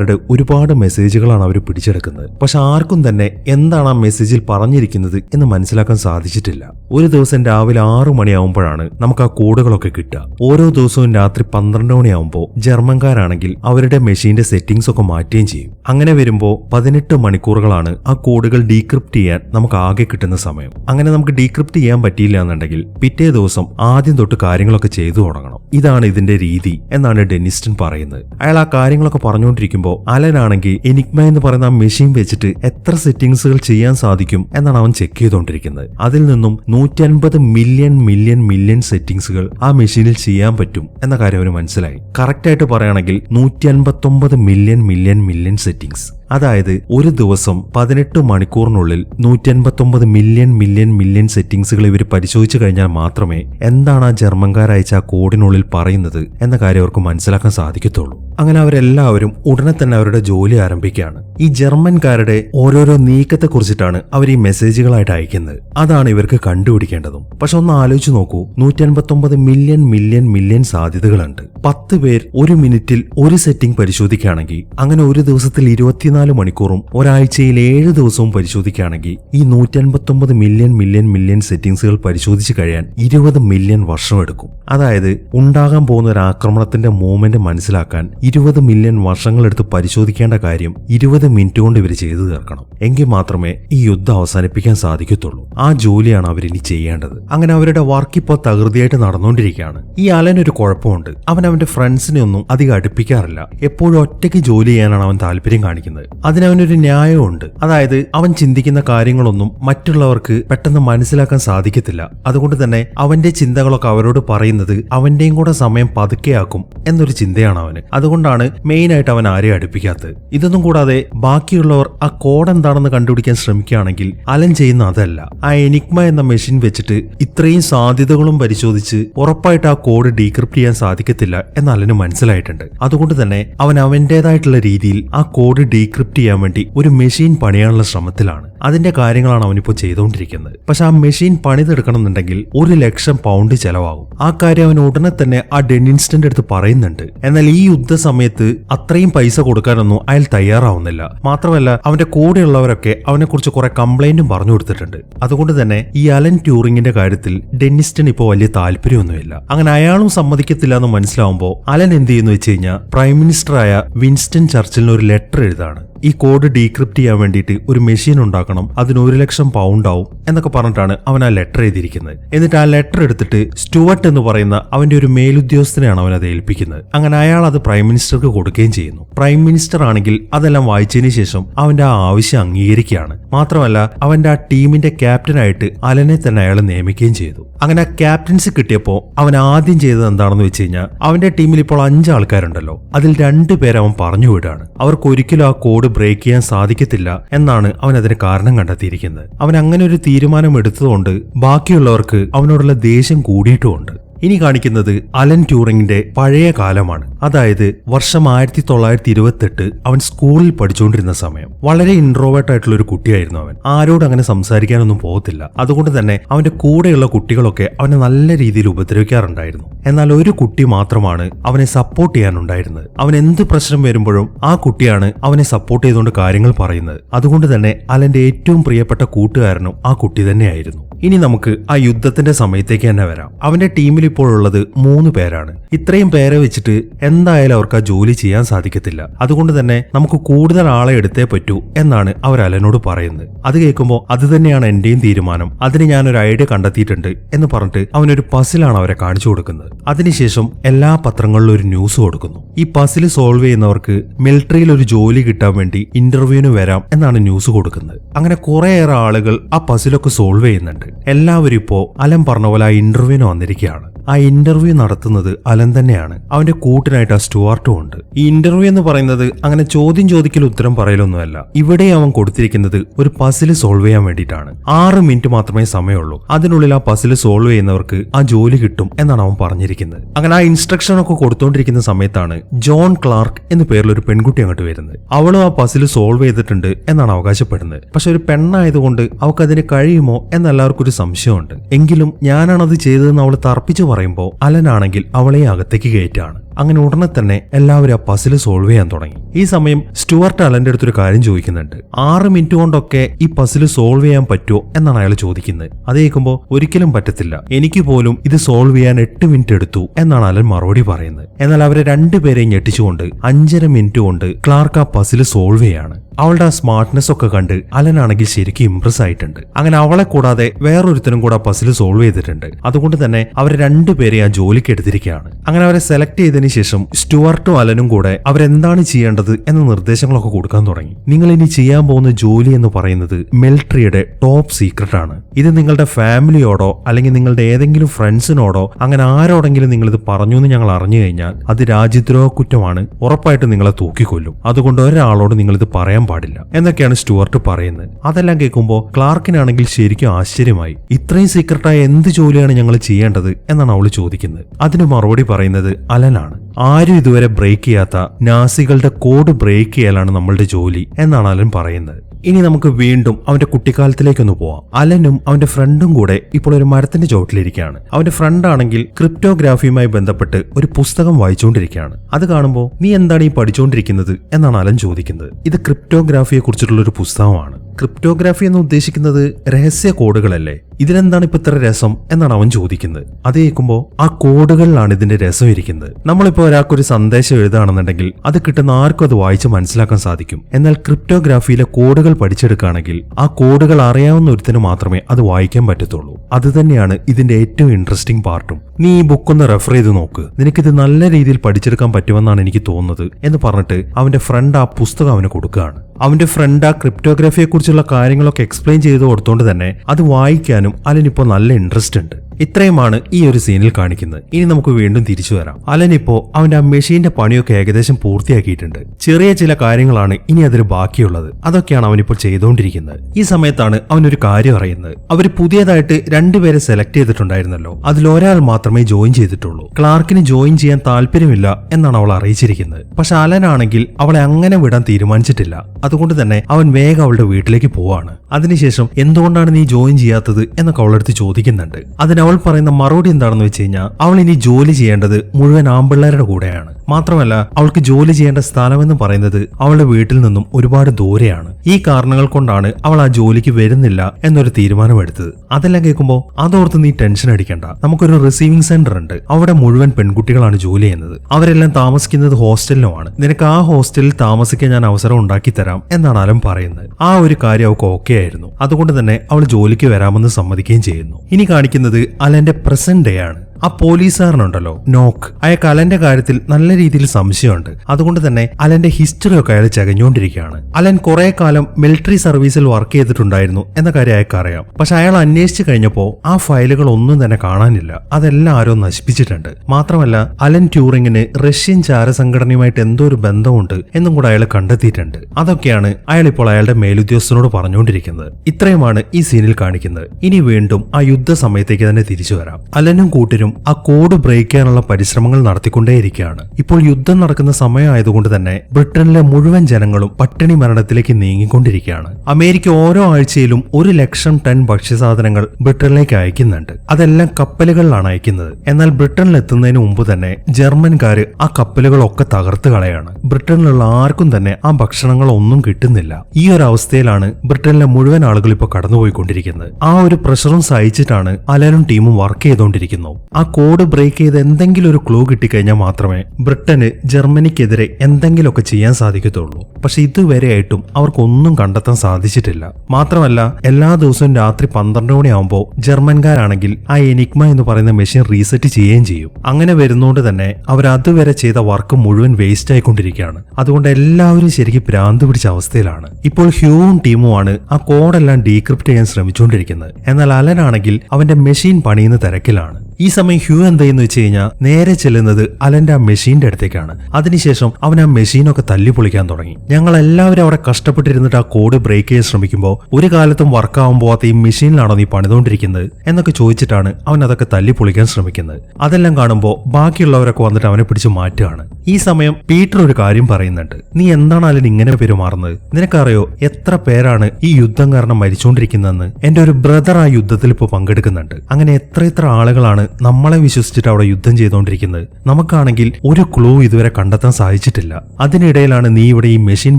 ജർമ്മൻകാരുടെ ഒരുപാട് മെസ്സേജുകളാണ് അവർ പിടിച്ചെടുക്കുന്നത്. പക്ഷെ ആർക്കും തന്നെ എന്താണ് ആ മെസ്സേജിൽ പറഞ്ഞിരിക്കുന്നത് എന്ന് മനസ്സിലാക്കാൻ സാധിച്ചിട്ടില്ല. ഒരു ദിവസം രാവിലെ ആറു മണിയാവുമ്പോഴാണ് നമുക്ക് ആ കോഡുകളൊക്കെ കിട്ടുക. ഓരോ ദിവസവും രാത്രി പന്ത്രണ്ട് മണിയാവുമ്പോൾ ജർമ്മൻകാരാണെങ്കിൽ അവരുടെ മെഷീന്റെ സെറ്റിംഗ്സ് ഒക്കെ മാറ്റുകയും ചെയ്യും. അങ്ങനെ വരുമ്പോൾ പതിനെട്ട് മണിക്കൂറുകളാണ് ആ കോഡുകൾ ഡീക്രിപ്റ്റ് ചെയ്യാൻ നമുക്ക് ആകെ കിട്ടുന്ന സമയം. അങ്ങനെ നമുക്ക് ഡീക്രിപ്റ്റ് ചെയ്യാൻ പറ്റിയില്ല എന്നുണ്ടെങ്കിൽ പിറ്റേ ദിവസം ആദ്യം തൊട്ട് കാര്യങ്ങളൊക്കെ ചെയ്തു തുടങ്ങണം. ഇതാണ് ഇതിന്റെ രീതി എന്നാണ് ഡെനിസ്റ്റൻ പറയുന്നത്. അയാൾ ആ കാര്യങ്ങളൊക്കെ പറഞ്ഞുകൊണ്ടിരിക്കുമ്പോൾ അലനാണെങ്കിൽ എനിക്മ എന്ന് പറയുന്ന ആ മെഷീൻ വെച്ചിട്ട് എത്ര സെറ്റിംഗ്സുകൾ ചെയ്യാൻ സാധിക്കും എന്നാണ് അവൻ ചെക്ക് ചെയ്തുകൊണ്ടിരിക്കുന്നത് അതിൽ നിന്നും നൂറ്റി അൻപത് മില്യൺ മില്യൺ മില്യൺ സെറ്റിംഗ്സുകൾ ആ മെഷീനിൽ ചെയ്യാൻ പറ്റും എന്ന കാര്യം അവന് മനസ്സിലായി. കറക്റ്റ് ആയിട്ട് പറയുകയാണെങ്കിൽ നൂറ്റി അൻപത്തൊമ്പത് മില്യൺ മില്യൺ മില്യൺ സെറ്റിംഗ്സ് അതായത് ഒരു ദിവസം പതിനെട്ട് മണിക്കൂറിനുള്ളിൽ നൂറ്റി അൻപത്തൊമ്പത് മില്യൺ മില്യൺ മില്യൺ സെറ്റിംഗ്സുകൾ ഇവർ പരിശോധിച്ചു കഴിഞ്ഞാൽ മാത്രമേ എന്താണ് ആ ജർമ്മൻകാരയച്ച ആ കോഡിനുള്ളിൽ പറയുന്നത് എന്ന കാര്യം അവർക്ക് മനസ്സിലാക്കാൻ സാധിക്കത്തുള്ളൂ. അങ്ങനെ അവരെല്ലാവരും ഉടനെ തന്നെ അവരുടെ ജോലി ആരംഭിക്കുകയാണ്. ഈ ജർമ്മൻകാരുടെ ഓരോരോ നീക്കത്തെ കുറിച്ചിട്ടാണ് അവർ ഈ മെസ്സേജുകളായിട്ട് അയക്കുന്നത്. അതാണ് ഇവർക്ക് കണ്ടുപിടിക്കേണ്ടതും. പക്ഷെ ഒന്ന് ആലോചിച്ച് നോക്കൂ. നൂറ്റി അൻപത്തൊമ്പത് മില്യൺ മില്യൺ മില്യൺ സാധ്യതകളുണ്ട്. പത്ത് പേർ ഒരു മിനിറ്റിൽ ഒരു സെറ്റിംഗ് പരിശോധിക്കുകയാണെങ്കിൽ അങ്ങനെ ഒരു ദിവസത്തിൽ ഇരുപത്തിനാല് മണിക്കൂറും ഒരാഴ്ചയിൽ ഏഴ് ദിവസവും പരിശോധിക്കുകയാണെങ്കിൽ ഈ നൂറ്റി അൻപത്തൊമ്പത് മില്യൺ മില്യൺ മില്യൺ സെറ്റിംഗ്സുകൾ പരിശോധിച്ച് കഴിയാൻ ഇരുപത് മില്യൺ വർഷം എടുക്കും. അതായത് ഉണ്ടാകാൻ പോകുന്ന ഒരു ആക്രമണത്തിന്റെ മൂവ്മെന്റ് മനസ്സിലാക്കാൻ ഇരുപത് മില്യൺ വർഷങ്ങളെടുത്ത് പരിശോധിക്കേണ്ട കാര്യം ഇരുപത് മിനിറ്റ് കൊണ്ട് ഇവർ ചെയ്തു തീർക്കണം. എങ്കിൽ മാത്രമേ ഈ യുദ്ധം അവസാനിപ്പിക്കാൻ സാധിക്കത്തുള്ളൂ. ആ ജോലിയാണ് അവരിനി ചെയ്യേണ്ടത്. അങ്ങനെ അവരുടെ വർക്ക് ഇപ്പോൾ തകൃതിയായിട്ട് നടന്നുകൊണ്ടിരിക്കുകയാണ്. ഈ അലനൊരു കുഴപ്പമുണ്ട്. അവൻ അവന്റെ ഫ്രണ്ട്സിനെ ഒന്നും അധികം അടുപ്പിക്കാറില്ല. എപ്പോഴും ഒറ്റയ്ക്ക് ജോലി ചെയ്യാനാണ് അവൻ താല്പര്യം കാണിക്കുന്നത്. അതിനവനൊരു ന്യായമുണ്ട് അതായത് അവൻ ചിന്തിക്കുന്ന കാര്യങ്ങളൊന്നും മറ്റുള്ളവർക്ക് പെട്ടെന്ന് മനസ്സിലാക്കാൻ സാധിക്കത്തില്ല. അതുകൊണ്ട് തന്നെ അവന്റെ ചിന്തകളൊക്കെ അവരോട് പറയുന്നത് അവന്റെയും കൂടെ സമയം പതുക്കെയാക്കും എന്നൊരു ചിന്തയാണ് അവന്. അതുകൊണ്ടാണ് മെയിനായിട്ട് അവൻ ആരെയും അടുപ്പിക്കാത്തത് ഇതൊന്നും കൂടാതെ ബാക്കിയുള്ളവർ ആ കോഡ് എന്താണെന്ന് കണ്ടുപിടിക്കാൻ ശ്രമിക്കുകയാണെങ്കിൽ അലൻ ചെയ്യുന്ന അതല്ല. ആ എനിക്മ എന്ന മെഷീൻ വെച്ചിട്ട് ഇത്രയും സാധ്യതകളും പരിശോധിച്ച് ഉറപ്പായിട്ട് ആ കോഡ് ഡീക്രിപ്റ്റ് ചെയ്യാൻ സാധിക്കത്തില്ല എന്ന് അലന് മനസ്സിലായിട്ടുണ്ട്. അതുകൊണ്ട് തന്നെ അവൻ അവന്റേതായിട്ടുള്ള രീതിയിൽ ആ കോഡ് ഡീക്രിപ്റ്റ് ചെയ്യാൻ വേണ്ടി ഒരു മെഷീൻ പണിയാനുള്ള ശ്രമത്തിലാണ്. അതിന്റെ കാര്യങ്ങളാണ് അവനിപ്പോൾ ചെയ്തുകൊണ്ടിരിക്കുന്നത്. പക്ഷെ ആ മെഷീൻ പണിതെടുക്കണമെന്നുണ്ടെങ്കിൽ ഒരു ലക്ഷം പൗണ്ട് ചെലവാകും. ആ കാര്യം അവൻ ഉടനെ തന്നെ ആ ഡെന്നിൻസ്റ്റന്റെ അടുത്ത് പറയുന്നുണ്ട്. എന്നാൽ ഈ യുദ്ധ സമയത്ത് അത്രയും പൈസ കൊടുക്കാനൊന്നും അയാൾ തയ്യാറാവുന്നില്ല. മാത്രമല്ല അവന്റെ കൂടെയുള്ളവരൊക്കെ അവനെക്കുറിച്ച് കുറെ കംപ്ലൈന്റും പറഞ്ഞു കൊടുത്തിട്ടുണ്ട്. അതുകൊണ്ട് തന്നെ ഈ അലൻ ട്യൂറിങ്ങിന്റെ കാര്യത്തിൽ ഡെന്നിസ്റ്റൺ ഇപ്പോൾ വലിയ താല്പര്യമൊന്നുമില്ല. അങ്ങനെ അയാളും സമ്മതിക്കത്തില്ല എന്ന് മനസ്സിലാവുമ്പോൾ അലൻ എന്ത് ചെയ്യുന്നു വെച്ച് കഴിഞ്ഞാൽ പ്രൈം മിനിസ്റ്ററായ വിൻസ്റ്റൺ ചർച്ചിലിന് ഒരു ലെറ്റർ എഴുതാണ്. ഈ കോഡ് ഡീക്രിപ്റ്റ് ചെയ്യാൻ വേണ്ടിയിട്ട് ഒരു മെഷീൻ ഉണ്ടാക്കണം അതിന് ഒരു ലക്ഷം പൗണ്ട് ആവും എന്നൊക്കെ പറഞ്ഞിട്ടാണ് അവൻ ആ ലെറ്റർ എഴുതിയിരിക്കുന്നത്. എന്നിട്ട് ആ ലെറ്റർ എടുത്തിട്ട് സ്റ്റുവർട്ട് എന്ന് പറയുന്ന അവന്റെ ഒരു മേലുദ്യോഗസ്ഥനെയാണ് അവൻ അത് ഏൽപ്പിക്കുന്നത്. അങ്ങനെ അയാൾ അത് പ്രൈം മിനിസ്റ്റർക്ക് കൊടുക്കുകയും ചെയ്യുന്നു. പ്രൈം മിനിസ്റ്റർ ആണെങ്കിൽ അതെല്ലാം വായിച്ചതിന് ശേഷം അവന്റെ ആ ആവശ്യം അംഗീകരിക്കുകയാണ്. മാത്രമല്ല അവന്റെ ആ ടീമിന്റെ ക്യാപ്റ്റനായിട്ട് അലനെ തന്നെ അയാൾ നിയമിക്കുകയും ചെയ്തു. അങ്ങനെ ക്യാപ്റ്റൻസി കിട്ടിയപ്പോൾ അവൻ ആദ്യം ചെയ്തത് എന്താണെന്ന് വെച്ച് കഴിഞ്ഞാൽ അവന്റെ ടീമിൽ ഇപ്പോൾ അഞ്ച് ആൾക്കാരുണ്ടല്ലോ. അതിൽ രണ്ടു പേരെ അവൻ പറഞ്ഞു വിടാണ് അവർക്ക് ഒരിക്കലും ആ കോഡ് ബ്രേക്ക് ചെയ്യാൻ സാധിക്കത്തില്ല എന്നാണ് അവൻ അതിന് കാരണം കണ്ടെത്തിയിരിക്കുന്നത്. അവൻ അങ്ങനെ ഒരു തീരുമാനം എടുത്തതുകൊണ്ട് ബാക്കിയുള്ളവർക്ക് അവനോടുള്ള ദേഷ്യം കൂടിയിട്ടുമുണ്ട്. ഇനി കാണിക്കുന്നത് അലൻ ട്യൂറിങ്ങിന്റെ പഴയ കാലമാണ്. അതായത് വർഷം ആയിരത്തി തൊള്ളായിരത്തി ഇരുപത്തെട്ട് അവൻ സ്കൂളിൽ പഠിച്ചുകൊണ്ടിരുന്ന സമയം. വളരെ ഇൻട്രോവേർട്ട് ആയിട്ടുള്ള ഒരു കുട്ടിയായിരുന്നു അവൻ. ആരോട് അങ്ങനെ സംസാരിക്കാനൊന്നും പോകത്തില്ല. അതുകൊണ്ട് തന്നെ അവന്റെ കൂടെയുള്ള കുട്ടികളൊക്കെ അവനെ നല്ല രീതിയിൽ ഉപദ്രവിക്കാറുണ്ടായിരുന്നു. എന്നാൽ ഒരു കുട്ടി മാത്രമാണ് അവനെ സപ്പോർട്ട് ചെയ്യാനുണ്ടായിരുന്നത്. അവൻ എന്ത് പ്രശ്നം വരുമ്പോഴും ആ കുട്ടിയാണ് അവനെ സപ്പോർട്ട് ചെയ്തുകൊണ്ട് കാര്യങ്ങൾ പറയുന്നത്. അതുകൊണ്ട് തന്നെ അലന്റെ ഏറ്റവും പ്രിയപ്പെട്ട കൂട്ടുകാരനും ആ കുട്ടി തന്നെയായിരുന്നു. ഇനി നമുക്ക് ആ യുദ്ധത്തിന്റെ സമയത്തേക്ക് തന്നെ വരാം. അവന്റെ ടീമിൽ ഇപ്പോൾ ഉള്ളത് മൂന്ന് പേരാണ്. ഇത്രയും പേരെ വെച്ചിട്ട് എന്തായാലും അവർക്ക് ആ ജോലി ചെയ്യാൻ സാധിക്കത്തില്ല. അതുകൊണ്ട് തന്നെ നമുക്ക് കൂടുതൽ ആളെ എടുത്തേ പറ്റൂ എന്നാണ് അവർ അലനോട് പറയുന്നത്. അത് കേൾക്കുമ്പോൾ അത് തന്നെയാണ് എന്റെയും തീരുമാനം. അതിന് ഞാൻ ഒരു ഐഡിയ കണ്ടെത്തിയിട്ടുണ്ട് എന്ന് പറഞ്ഞിട്ട് അവനൊരു പസിലാണ് അവരെ കാണിച്ചു കൊടുക്കുന്നത്. അതിനുശേഷം എല്ലാ പത്രങ്ങളിലും ഒരു ന്യൂസ് കൊടുക്കുന്നു. ഈ പസിൽ സോൾവ് ചെയ്യുന്നവർക്ക് മിലിറ്ററിയിൽ ഒരു ജോലി കിട്ടാൻ വേണ്ടി ഇന്റർവ്യൂവിന് വരാം എന്നാണ് ന്യൂസ് കൊടുക്കുന്നത്. അങ്ങനെ കുറേയേറെ ആളുകൾ ആ പസിലൊക്കെ സോൾവ് ചെയ്യുന്നുണ്ട്. എല്ലാവരും ഇപ്പോൾ അലം പറഞ്ഞ പോലെ ആ ഇന്റർവ്യൂവിന് വന്നിരിക്കുകയാണ്. ആ ഇന്റർവ്യൂ നടത്തുന്നത് അലൻ തന്നെയാണ്. അവന്റെ കൂട്ടിനായിട്ട് ആ സ്റ്റുവാർട്ടും ഉണ്ട്. ഈ ഇന്റർവ്യൂ എന്ന് പറയുന്നത് അങ്ങനെ ചോദ്യം ചോദിക്കൽ ഉത്തരം പറയലൊന്നുമല്ല. ഇവിടെ അവൻ കൊടുത്തിരിക്കുന്നത് ഒരു പസിൽ സോൾവ് ചെയ്യാൻ വേണ്ടിയിട്ടാണ്. ആറ് മിനിറ്റ് മാത്രമേ സമയമുള്ളൂ. അതിനുള്ളിൽ ആ പസിൽ സോൾവ് ചെയ്യുന്നവർക്ക് ആ ജോലി കിട്ടും എന്നാണ് അവൻ പറഞ്ഞിരിക്കുന്നത്. അങ്ങനെ ആ ഇൻസ്ട്രക്ഷൻ ഒക്കെ കൊടുത്തോണ്ടിരിക്കുന്ന സമയത്താണ് ജോൺ ക്ലാർക്ക് എന്ന പേരിൽ ഒരു പെൺകുട്ടി അങ്ങോട്ട് വരുന്നത്. അവളും ആ പസിൽ സോൾവ് ചെയ്തിട്ടുണ്ട് എന്നാണ് അവകാശപ്പെടുന്നത്. പക്ഷെ ഒരു പെണ്ണായതുകൊണ്ട് അവൾക്ക് അതിന് കഴിയുമോ എന്നെല്ലാവർക്കും ഒരു സംശയമുണ്ട്. എങ്കിലും ഞാനാണത് ചെയ്തതെന്ന് അവൾ തർപ്പിച്ചു പറയുമ്പോൾ അലനാണെങ്കിൽ അവളെ അകത്തേക്ക് കയറ്റാണ്. അങ്ങനെ ഉടനെ തന്നെ എല്ലാവരും ആ പസിൽ സോൾവ് ചെയ്യാൻ തുടങ്ങി. ഈ സമയം സ്റ്റുവർട്ട് അലന്റെ അടുത്തൊരു കാര്യം ചോദിക്കുന്നുണ്ട്. ആറ് മിനിറ്റ് കൊണ്ടൊക്കെ ഈ പസിൽ സോൾവ് ചെയ്യാൻ പറ്റുമോ എന്നാണ് അയാൾ ചോദിക്കുന്നത്. അത് കേൾക്കുമ്പോൾ ഒരിക്കലും പറ്റത്തില്ല. എനിക്ക് പോലും ഇത് സോൾവ് ചെയ്യാൻ എട്ട് മിനിറ്റ് എടുത്തു എന്നാണ് അലൻ മറുപടി പറയുന്നത്. എന്നാൽ അവരെ രണ്ടുപേരെയും ഞെട്ടിച്ചുകൊണ്ട് അഞ്ചര മിനിറ്റ് കൊണ്ട് ക്ലാർക്ക് ആ പസിൽ സോൾവ് ചെയ്യാണ്. അവളുടെ ആ സ്മാർട്ട്നെസ് ഒക്കെ കണ്ട് അലനാണെങ്കിൽ ശരിക്കും ഇംപ്രസ് ആയിട്ടുണ്ട്. അങ്ങനെ അവളെ കൂടാതെ വേറൊരുത്തരും കൂടെ ആ പസിൽ സോൾവ് ചെയ്തിട്ടുണ്ട്. അതുകൊണ്ട് തന്നെ അവരെ രണ്ടുപേരെ ആ ജോലിക്ക് എടുത്തിരിക്കുകയാണ്. അങ്ങനെ അവരെ സെലക്ട് ചെയ്തതിന് ശേഷം സ്റ്റുവർട്ടും അലനും കൂടെ അവരെന്താണ് ചെയ്യേണ്ടത് എന്ന നിർദ്ദേശങ്ങളൊക്കെ കൊടുക്കാൻ തുടങ്ങി. നിങ്ങൾ ഇനി ചെയ്യാൻ പോകുന്ന ജോലി എന്ന് പറയുന്നത് മിലിറ്ററിയുടെ ടോപ്പ് സീക്രട്ട് ആണ്. ഇത് നിങ്ങളുടെ ഫാമിലിയോടോ അല്ലെങ്കിൽ നിങ്ങളുടെ ഏതെങ്കിലും ഫ്രണ്ട്സിനോടോ അങ്ങനെ ആരോടെങ്കിലും നിങ്ങൾ ഇത് പറഞ്ഞു എന്ന് ഞങ്ങൾ അറിഞ്ഞു കഴിഞ്ഞാൽ അത് രാജ്യദ്രോഹ കുറ്റമാണ്. ഉറപ്പായിട്ടും നിങ്ങളെ തൂക്കിക്കൊല്ലും. അതുകൊണ്ട് ഒരാളോട് നിങ്ങൾ ഇത് പറയാൻ പാടില്ല. എന്നൊക്കെയാണ് സ്റ്റുവർട്ട് പറയുന്നത്. അതെല്ലാം കേൾക്കുമ്പോൾ ക്ലാർക്കിനാണെങ്കിൽ ശരിക്കും ആശ്ചര്യമായി. ഇത്രയും സീക്രട്ടായ എന്ത് ജോലിയാണ് ഞങ്ങൾ ചെയ്യേണ്ടത് എന്നാണ് അവൾ ചോദിക്കുന്നത്. അതിന് മറുപടി പറയുന്നത് അലനാണ്. ആരും ഇതുവരെ ബ്രേക്ക് ചെയ്യാത്ത നാസികളുടെ കോഡ് ബ്രേക്ക് ചെയ്യലാണ് നമ്മളുടെ ജോലി എന്നാണ് അലൻ പറയുന്നത്. ഇനി നമുക്ക് വീണ്ടും അവന്റെ കുട്ടിക്കാലത്തിലേക്കൊന്ന് പോവാം. അലനും അവന്റെ ഫ്രണ്ടും കൂടെ ഇപ്പോൾ ഒരു മരത്തിന്റെ ചോട്ടിലിരിക്കുകയാണ് അവന്റെ ഫ്രണ്ട് ആണെങ്കിൽ ക്രിപ്റ്റോഗ്രാഫിയുമായി ബന്ധപ്പെട്ട് ഒരു പുസ്തകം വായിച്ചുകൊണ്ടിരിക്കുകയാണ്. അത് കാണുമ്പോൾ നീ എന്താണ് ഈ പഠിച്ചുകൊണ്ടിരിക്കുന്നത്? എന്നാണ് അലൻ ചോദിക്കുന്നത്. ഇത് ക്രിപ്റ്റോഗ്രാഫിയെ കുറിച്ചിട്ടുള്ള ഒരു പുസ്തകമാണ്. ക്രിപ്റ്റോഗ്രാഫി എന്ന് ഉദ്ദേശിക്കുന്നത് രഹസ്യ കോഡുകളല്ലേ? ഇതിനെന്താണ് ഇപ്പൊ ഇത്ര രസം എന്നാണ് അവൻ ചോദിക്കുന്നത്. അത് കേൾക്കുമ്പോൾ ആ കോഡുകളിലാണ് ഇതിന്റെ രസം ഇരിക്കുന്നത്. നമ്മളിപ്പോ ഒരാൾക്കൊരു സന്ദേശം എഴുതുകയാണെന്നുണ്ടെങ്കിൽ അത് കിട്ടുന്ന ആർക്കും അത് വായിച്ച് മനസ്സിലാക്കാൻ സാധിക്കും. എന്നാൽ ക്രിപ്റ്റോഗ്രാഫിയിലെ കോഡുകൾ പഠിച്ചെടുക്കുകയാണെങ്കിൽ ആ കോഡുകൾ അറിയാവുന്ന ഒരുത്തിന് മാത്രമേ അത് വായിക്കാൻ പറ്റത്തുള്ളൂ. അത് തന്നെയാണ് ഇതിന്റെ ഏറ്റവും ഇൻട്രസ്റ്റിംഗ് പാർട്ടും നീ ഈ ബുക്ക് ഒന്ന് റെഫർ ചെയ്ത് നോക്ക്. നിനക്കിത് നല്ല രീതിയിൽ പഠിച്ചെടുക്കാൻ പറ്റുമെന്നാണ് എനിക്ക് തോന്നുന്നത് എന്ന് പറഞ്ഞിട്ട് അവന്റെ ഫ്രണ്ട് ആ പുസ്തകം അവന് കൊടുക്കുകയാണ്. അവന്റെ ഫ്രണ്ട് ആ ക്രിപ്റ്റോഗ്രാഫിയെ കുറിച്ചുള്ള കാര്യങ്ങളൊക്കെ എക്സ്പ്ലെയിൻ ചെയ്ത് കൊടുത്തോണ്ട് തന്നെ അത് വായിക്കാനും അലനിപ്പോ നല്ല ഇൻട്രസ്റ്റ് ഉണ്ട്. ഇത്രയുമാണ് ഈ ഒരു സീനിൽ കാണിക്കുന്നത്. ഇനി നമുക്ക് വീണ്ടും തിരിച്ചു വരാം. അലനിപ്പോ അവന്റെ ആ മെഷീന്റെ പണിയൊക്കെ ഏകദേശം പൂർത്തിയാക്കിയിട്ടുണ്ട്. ചെറിയ ചില കാര്യങ്ങളാണ് ഇനി അതിന് ബാക്കിയുള്ളത്. അതൊക്കെയാണ് അവനിപ്പോൾ ചെയ്തുകൊണ്ടിരിക്കുന്നത് ഈ സമയത്താണ് അവനൊരു കാര്യം അറിയുന്നത്. അവർ പുതിയതായിട്ട് രണ്ടുപേരെ സെലക്ട് ചെയ്തിട്ടുണ്ടായിരുന്നല്ലോ. അതിൽ ഒരാൾ മാത്രമേ ജോയിൻ ചെയ്തിട്ടുള്ളൂ. ക്ലാർക്കിന് ജോയിൻ ചെയ്യാൻ താല്പര്യമില്ല എന്നാണ് അവൾ അറിയിച്ചിരിക്കുന്നത്. പക്ഷെ അലനാണെങ്കിൽ അവളെ അങ്ങനെ വിടാൻ തീരുമാനിച്ചിട്ടില്ല. അതുകൊണ്ട് തന്നെ അവൻ വേഗം അവളുടെ വീട്ടിലേക്ക് പോവാണ്. അതിനുശേഷം എന്തുകൊണ്ടാണ് നീ ജോയിൻ ചെയ്യാത്തത് എന്നൊക്കെ അവളടുത്ത് ചോദിക്കുന്നുണ്ട്. അതിന് അവൾ പറയുന്ന മറുപടി എന്താണെന്ന് വെച്ച് കഴിഞ്ഞാൽ അവൾ ഇനി ജോലി ചെയ്യേണ്ടത് മുഴുവൻ ആമ്പിള്ളേരുടെ കൂടെയാണ്. മാത്രമല്ല അവൾക്ക് ജോലി ചെയ്യേണ്ട സ്ഥലമെന്ന് പറയുന്നത് അവളുടെ വീട്ടിൽ നിന്നും ഒരുപാട് ദൂരെയാണ്. ഈ കാരണങ്ങൾ കൊണ്ടാണ് അവൾ ആ ജോലിക്ക് വരുന്നില്ല എന്നൊരു തീരുമാനമെടുത്തത്. അതെല്ലാം കേൾക്കുമ്പോൾ അതോർത്ത് നീ ടെൻഷൻ അടിക്കണ്ട. നമുക്കൊരു റിസീവിംഗ് സെന്റർ ഉണ്ട്. അവിടെ മുഴുവൻ പെൺകുട്ടികളാണ് ജോലി ചെയ്യുന്നത്. അവരെല്ലാം താമസിക്കുന്നത് ഹോസ്റ്റലിലുമാണ്. നിനക്ക് ആ ഹോസ്റ്റലിൽ താമസിക്കാൻ ഞാൻ അവസരം ഉണ്ടാക്കി തരാം എന്നാണ് അലൻ പറയുന്നത്. ആ ഒരു കാര്യം അവൾക്ക് ഓക്കെ ആയിരുന്നു. അതുകൊണ്ട് തന്നെ അവൾ ജോലിക്ക് വരാമെന്ന് സമ്മതിക്കുകയും ചെയ്യുന്നു. ഇനി കാണിക്കുന്നത് അലന്റെ പ്രസന്റ് ഡേ ആണ്. ആ പോലീസുകാരനുണ്ടല്ലോ നോക്ക്. അയാൾക്ക് അലന്റെ കാര്യത്തിൽ നല്ല രീതിയിൽ സംശയമുണ്ട്. അതുകൊണ്ട് തന്നെ അലന്റെ ഹിസ്റ്ററി ഒക്കെ അയാൾ ചകഞ്ഞുകൊണ്ടിരിക്കുകയാണ്. അലൻ കുറെ കാലം മിലിറ്ററി സർവീസിൽ വർക്ക് ചെയ്തിട്ടുണ്ടായിരുന്നു എന്ന കാര്യം അയാൾക്ക് അറിയാം. പക്ഷെ അയാൾ അന്വേഷിച്ചു കഴിഞ്ഞപ്പോ ആ ഫയലുകൾ ഒന്നും തന്നെ കാണാനില്ല. അതെല്ലാം ആരോ നശിപ്പിച്ചിട്ടുണ്ട്. മാത്രമല്ല അലൻ ട്യൂറിങ്ങിന് റഷ്യൻ ചാരസംഘടനയുമായിട്ട് എന്തോ ഒരു ബന്ധമുണ്ട് എന്നും കൂടെ അയാൾ കണ്ടെത്തിയിട്ടുണ്ട്. അതൊക്കെയാണ് അയാൾ ഇപ്പോൾ അയാളുടെ മേലുദ്യോഗസ്ഥനോട് പറഞ്ഞുകൊണ്ടിരിക്കുന്നത്. ഇത്രയുമാണ് ഈ സീനിൽ കാണിക്കുന്നത്. ഇനി വീണ്ടും ആ യുദ്ധ സമയത്തേക്ക് തന്നെ തിരിച്ചു വരാം. അലനും കൂട്ടരും ആ കോഡ് ബ്രേക്ക് ചെയ്യാനുള്ള പരിശ്രമങ്ങൾ നടത്തിക്കൊണ്ടേയിരിക്കുകയാണ്. ഇപ്പോൾ യുദ്ധം നടക്കുന്ന സമയമായതുകൊണ്ട് തന്നെ ബ്രിട്ടനിലെ മുഴുവൻ ജനങ്ങളും പട്ടിണി മരണത്തിലേക്ക് നീങ്ങിക്കൊണ്ടിരിക്കുകയാണ്. അമേരിക്ക ഓരോ ആഴ്ചയിലും ഒരു ലക്ഷം ടൺ ഭക്ഷ്യസാധനങ്ങൾ ബ്രിട്ടനിലേക്ക് അയക്കുന്നുണ്ട്. അതെല്ലാം കപ്പലുകളിലാണ് അയക്കുന്നത്. എന്നാൽ ബ്രിട്ടനിൽ എത്തുന്നതിന് മുമ്പ് തന്നെ ജർമ്മൻകാർ ആ കപ്പലുകളൊക്കെ തകർത്ത് കളയാണ്. ബ്രിട്ടനിലുള്ള ആർക്കും തന്നെ ആ ഭക്ഷണങ്ങൾ ഒന്നും കിട്ടുന്നില്ല. ഈ ഒരു അവസ്ഥയിലാണ് ബ്രിട്ടനിലെ മുഴുവൻ ആളുകൾ ഇപ്പോൾ കടന്നുപോയിക്കൊണ്ടിരിക്കുന്നത്. ആ ഒരു പ്രഷറും സഹിച്ചിട്ടാണ് അലനും ടീമും വർക്ക് ചെയ്തുകൊണ്ടിരിക്കുന്നു. ആ കോഡ് ബ്രേക്ക് ചെയ്ത് എന്തെങ്കിലും ഒരു ക്ലൂ കിട്ടിക്കഴിഞ്ഞാൽ മാത്രമേ ബ്രിട്ടന് ജർമ്മനിക്കെതിരെ എന്തെങ്കിലുമൊക്കെ ചെയ്യാൻ സാധിക്കത്തുള്ളൂ. പക്ഷെ ഇതുവരെയായിട്ടും അവർക്കൊന്നും കണ്ടെത്താൻ സാധിച്ചിട്ടില്ല. മാത്രമല്ല എല്ലാ ദിവസവും രാത്രി പന്ത്രണ്ട് മണിയാകുമ്പോൾ ജർമ്മൻകാരാണെങ്കിൽ ആ എനിക്മ എന്ന് പറയുന്ന മെഷീൻ റീസെറ്റ് ചെയ്യുകയും ചെയ്യും. അങ്ങനെ വരുന്നതുകൊണ്ട് തന്നെ അവർ അതുവരെ ചെയ്ത വർക്ക് മുഴുവൻ വേസ്റ്റ് ആയിക്കൊണ്ടിരിക്കുകയാണ്. അതുകൊണ്ട് എല്ലാവരും ശരിക്കും ഭ്രാന്ത് പിടിച്ച അവസ്ഥയിലാണ്. ഇപ്പോൾ ഹ്യൂവും ടീമുമാണ് ആ കോഡെല്ലാം ഡീക്രിപ്റ്റ് ചെയ്യാൻ ശ്രമിച്ചുകൊണ്ടിരിക്കുന്നത്. എന്നാൽ അലനാണെങ്കിൽ അവന്റെ മെഷീൻ പണിയുന്ന തിരക്കിലാണ്. ഈ സമയം ഹ്യൂ എന്ത് ചെയ്യുന്നു വെച്ച് കഴിഞ്ഞാൽ നേരെ ചെല്ലുന്നത് അലന്റെ ആ മെഷീന്റെ അടുത്തേക്കാണ്. അതിനുശേഷം അവൻ ആ മെഷീനൊക്കെ തല്ലി പൊളിക്കാൻ തുടങ്ങി. ഞങ്ങൾ എല്ലാവരും അവിടെ കഷ്ടപ്പെട്ടിരുന്നിട്ട് ആ കോഡ് ബ്രേക്ക് ചെയ്യാൻ ശ്രമിക്കുമ്പോൾ ഒരു കാലത്തും വർക്ക് ആവാൻ പോവാത്ത ഈ മെഷീനിലാണോ നീ പണിതുകൊണ്ടിരിക്കുന്നത് എന്നൊക്കെ ചോദിച്ചിട്ടാണ് അവൻ അതൊക്കെ തല്ലി പൊളിക്കാൻ ശ്രമിക്കുന്നത്. അതെല്ലാം കാണുമ്പോൾ ബാക്കിയുള്ളവരൊക്കെ വന്നിട്ട് അവനെ പിടിച്ച് മാറ്റുകയാണ്. ഈ സമയം പീറ്റർ ഒരു കാര്യം പറയുന്നുണ്ട്. നീ എന്താണ് അലൻ ഇങ്ങനെ പെരുമാറുന്നത്? നിനക്കറിയോ എത്ര പേരാണ് ഈ യുദ്ധം കാരണം മരിച്ചുകൊണ്ടിരിക്കുന്നതെന്ന് എന്റെ ഒരു ബ്രദർ ആ യുദ്ധത്തിൽ ഇപ്പോൾ പങ്കെടുക്കുന്നുണ്ട്. അങ്ങനെ എത്ര എത്ര ആളുകളാണ് നമ്മളെ വിശ്വസിച്ചിട്ട് അവിടെ യുദ്ധം ചെയ്തുകൊണ്ടിരിക്കുന്നത് നമുക്കാണെങ്കിൽ ഒരു ക്ലൂ ഇതുവരെ കണ്ടെത്താൻ സാധിച്ചിട്ടില്ല. അതിനിടയിലാണ് നീ ഇവിടെ ഈ മെഷീൻ